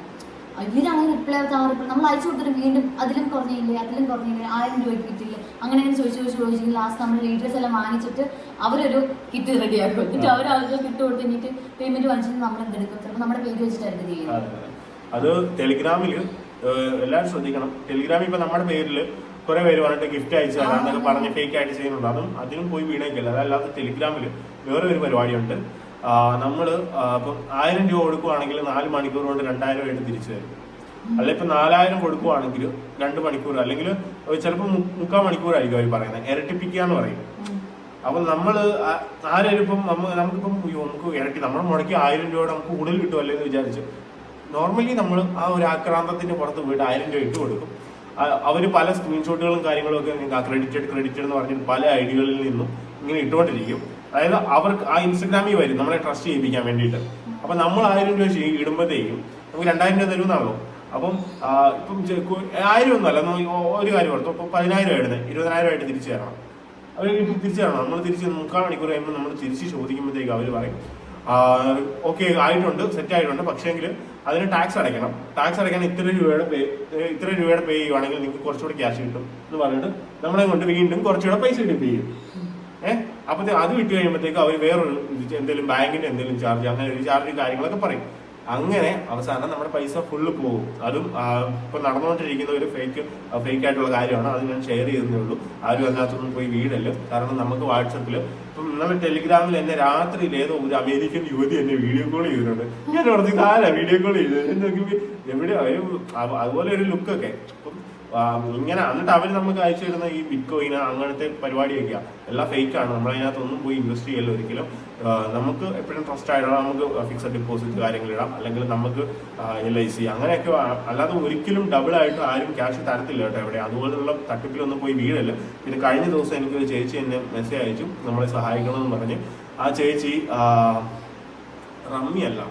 Speaker 2: ഇവരാണ് റിപ്ലൈ റിപ്ലൈ നമ്മൾ അയച്ചു കൊടുത്തിട്ട് വീണ്ടും അതിലും കുറഞ്ഞില്ലേ അതിലും കുറഞ്ഞില്ലേ ആയിരം രൂപയ്ക്ക് കിട്ടില്ല അങ്ങനെ അങ്ങനെ ചോദിച്ചു ചോദിച്ചു ചോദിച്ചെങ്കിൽ ലാസ്റ്റ് നമ്മൾ ലീഡേഴ്സ് എല്ലാം വാങ്ങിച്ചിട്ട് അവരൊരു കിറ്റ് റെഡിയാക്കും എന്നിട്ട് അവർ അവർക്ക് കിറ്റ് കൊടുത്ത് പേയ്മെന്റ് വാങ്ങിച്ചിട്ട് നമ്മൾ എന്തെടുക്കും ചിലപ്പോൾ നമ്മുടെ പേര് വെച്ചിട്ടായിരിക്കും ചെയ്യുന്നത്.
Speaker 1: അത്. ടെലിഗ്രാമിൽ എല്ലാവരും ശ്രദ്ധിക്കണം. ടെലിഗ്രാമിൽ ഇപ്പൊ നമ്മുടെ പേരിൽ കുറെ പേര് പറഞ്ഞിട്ട് ഗിഫ്റ്റ് അയച്ചു തരാന്നൊക്കെ പറഞ്ഞ് ഫേക്ക് ആയിട്ട് ചെയ്യുന്നുണ്ട്. അതും അതിനും പോയി വീണേക്കില്ല. അതല്ലാതെ ടെലിഗ്രാമിൽ വേറെ ഒരു പരിപാടിയുണ്ട് നമ്മൾ ഇപ്പം ആയിരം രൂപ കൊടുക്കുവാണെങ്കിൽ നാല് മണിക്കൂർ കൊണ്ട് രണ്ടായിരം ആയിട്ട് തിരിച്ചു തരും. അല്ല ഇപ്പൊ നാലായിരം കൊടുക്കുവാണെങ്കിൽ രണ്ട് മണിക്കൂർ അല്ലെങ്കിൽ ചിലപ്പോൾ മുക്കാൽ മണിക്കൂറായിരിക്കും അവർ പറയുന്നത്. ഇരട്ടിപ്പിക്കുക എന്ന് പറയും. അപ്പൊ നമ്മൾ ആരും ഇപ്പം നമുക്കിപ്പം നമുക്ക് ഇരട്ടി നമ്മൾ മുടക്കി ആയിരം രൂപയുടെ നമുക്ക് കൂടുതൽ കിട്ടുമല്ലേ എന്ന് വിചാരിച്ച്. നോർമലി നമ്മൾ ആ ഒരു ആക്രാന്തത്തിന്റെ പുറത്ത് പോയിട്ട് ആയിരം രൂപ ഇട്ട് കൊടുക്കും അവർ പല സ്ക്രീൻഷോട്ടുകളും കാര്യങ്ങളും ഒക്കെ നിങ്ങൾക്ക് അക്രെഡിറ്റഡ് ക്രെഡിറ്റഡ് എന്ന് പറഞ്ഞിട്ട് പല ഐഡികളിൽ നിന്നും ഇങ്ങനെ ഇട്ടുകൊണ്ടിരിക്കും. അതായത് അവർക്ക് ആ ഇൻസ്റ്റഗ്രാമിൽ വരും നമ്മളെ ട്രസ്റ്റ് ചെയ്യിപ്പിക്കാൻ വേണ്ടിയിട്ട്. അപ്പൊ നമ്മൾ ആയിരം രൂപ ഇടുമ്പോഴത്തേക്കും നമുക്ക് രണ്ടായിരം രൂപ തരുമെന്നാണല്ലോ. അപ്പം ഇപ്പം ആയിരം ഒന്നുമല്ല അല്ല ഒരു കാര്യം ഓർത്തു അപ്പം പതിനായിരം ഇടുന്നത് ഇരുപതിനായിരം ആയിട്ട് തിരിച്ചു തരണം. അവർ തിരിച്ചു തരണം. നമ്മൾ തിരിച്ച് മുക്കാൽ മണിക്കൂർ കഴിയുമ്പോൾ നമ്മൾ തിരിച്ച് ചോദിക്കുമ്പോഴത്തേക്ക് അവർ പറയും ഓക്കെ ആയിട്ടുണ്ട് സെറ്റ് ആയിട്ടുണ്ട് പക്ഷേങ്കിൽ അതിന് ടാക്സ് അടയ്ക്കണം. ടാക്സ് അടയ്ക്കാൻ ഇത്ര രൂപയുടെ പേ ഇത്ര രൂപയുടെ പേ ചെയ്യുവാണെങ്കിൽ നിങ്ങൾക്ക് കുറച്ചുകൂടി ക്യാഷ് കിട്ടും എന്ന് പറഞ്ഞിട്ട് നമ്മളെ കൊണ്ട് വീണ്ടും കുറച്ചുകൂടെ പൈസ കിട്ടും ചെയ്യും ഏഹ് അപ്പത്തെ അത് വിട്ട് കഴിയുമ്പോഴത്തേക്ക് അവർ വേറൊരു എന്തെങ്കിലും ബാങ്കിന്റെ എന്തെങ്കിലും ചാർജ് അങ്ങനെ ഒരു ചാർജ് കാര്യങ്ങളൊക്കെ പറയും. അങ്ങനെ അവസാനം നമ്മുടെ പൈസ ഫുള്ള് പോകും. അതും ഇപ്പൊ നടന്നുകൊണ്ടിരിക്കുന്ന ഒരു ഫേക്ക് ഫേക്ക് ആയിട്ടുള്ള കാര്യമാണ്. അത് ഞാൻ ഷെയർ ചെയ്യുന്നേ ഉള്ളൂ. ആരും അതിനകത്തൊന്നും പോയി വീടല്ലോ കാരണം നമുക്ക് വാട്സപ്പിൽ ഇപ്പം നമ്മൾ ടെലിഗ്രാമിൽ എന്നെ രാത്രിയിൽ ഏതോ ഒരു അമേരിക്കൻ യുവതി എന്നെ വീഡിയോ കോൾ ചെയ്തിട്ടുണ്ട് ഞാൻ ഓർത്തി ആരാ വീഡിയോ കോൾ ചെയ്തത്? എവിടെയാ? ഒരു അതുപോലെ ഒരു ലുക്കൊക്കെ അപ്പം ഇങ്ങനെ എന്നിട്ട് അവർ നമുക്ക് അയച്ചു തരുന്ന ഈ ബിറ്റ് കോയിൻ അങ്ങനത്തെ പരിപാടിയൊക്കെയാണ് എല്ലാം ഫേക്ക് ആണ്. നമ്മളതിനകത്തൊന്നും പോയി ഇൻവെസ്റ്റ് ചെയ്യല്ലോ ഒരിക്കലും. നമുക്ക് എപ്പോഴും ട്രസ്റ്റ് ആയിടാം നമുക്ക് ഫിക്സഡ് ഡിപ്പോസിറ്റ് കാര്യങ്ങൾ ഇടാം. അല്ലെങ്കിൽ നമുക്ക് എൽ ഐ സി അങ്ങനെയൊക്കെ അല്ലാതെ ഒരിക്കലും ഡബിൾ ആയിട്ട് ആരും ക്യാഷ് തരത്തില്ല കേട്ടോ എവിടെ. അതുപോലുള്ള തട്ടിപ്പിലൊന്നും പോയി വീഴല്ല. പിന്നെ കഴിഞ്ഞ ദിവസം എനിക്ക് ഒരു ചേച്ചി എന്നെ മെസ്സേജ് അയച്ചു. നമ്മളെ സഹായിക്കണമെന്ന് പറഞ്ഞ്. ആ ചേച്ചി റമ്മിയല്ല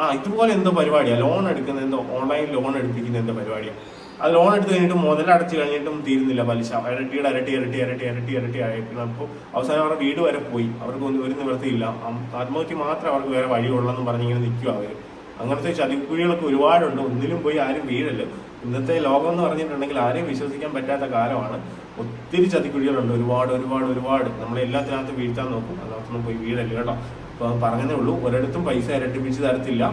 Speaker 1: ആ ഇതുപോലെ എന്തോ പരിപാടിയാണ് ലോൺ എടുക്കുന്ന എന്തോ? ഓൺലൈൻ ലോൺ എടുപ്പിക്കുന്ന എന്തോ പരിപാടിയാണ് അത് ലോൺ എടുത്ത് കഴിഞ്ഞിട്ട് മുതലടച്ച് കഴിഞ്ഞിട്ടും തീരുന്നില്ല പലിശ. ഇരട്ടിയുടെ ഇരട്ടി ഇരട്ടി ഇരട്ടി ഇരട്ടി ഇരട്ടി ആയിരുന്നു അപ്പോൾ അവസാനം അവരുടെ വീട് വരെ പോയി. അവർക്ക് ഒന്നും ഒരു നിവൃത്തിയില്ല. ആത്മഹത്യ മാത്രമേ അവർക്ക് വേറെ വഴിയുള്ളെന്ന് പറഞ്ഞ് ഇങ്ങനെ നിൽക്കുക അവർ അങ്ങനത്തെ ചതിക്കുഴികളൊക്കെ ഒരുപാടുണ്ട്. ഒന്നിലും പോയി ആരും വീഴല്ല ഇന്നത്തെ ലോകം എന്ന് പറഞ്ഞിട്ടുണ്ടെങ്കിൽ ആരെയും വിശ്വസിക്കാൻ പറ്റാത്ത കാലമാണ്. ഒത്തിരി ചതിക്കുഴികളുണ്ട്. ഒരുപാട് ഒരുപാട് ഒരുപാട്. നമ്മളെ എല്ലാത്തിനകത്തും വീഴ്ത്താൻ നോക്കും. അതിനകത്തൊന്നും പോയി വീഴല്ല കേട്ടോ. പറഞ്ഞതേ ഉള്ളൂ. ഒരിടത്തും പൈസ ഇരട്ടിപ്പിച്ച് തരത്തില്ല.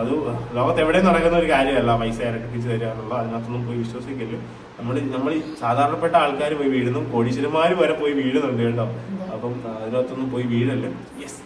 Speaker 1: അത് ലോകത്ത് എവിടെ നടക്കുന്ന ഒരു കാര്യമല്ല പൈസ ഇരട്ടിപ്പിച്ച് തരിക എന്നുള്ളത്. അതിനകത്തൊന്നും പോയി വിശ്വസിക്കൽ നമ്മൾ നമ്മൾ സാധാരണപ്പെട്ട ആൾക്കാർ പോയി വീഴുന്നു. കോടീശ്വരന്മാർ വരെ പോയി വീഴുന്നുണ്ട് കേട്ടോ. അപ്പം അതിനകത്തൊന്നും പോയി വീഴല്ലേ? യെസ്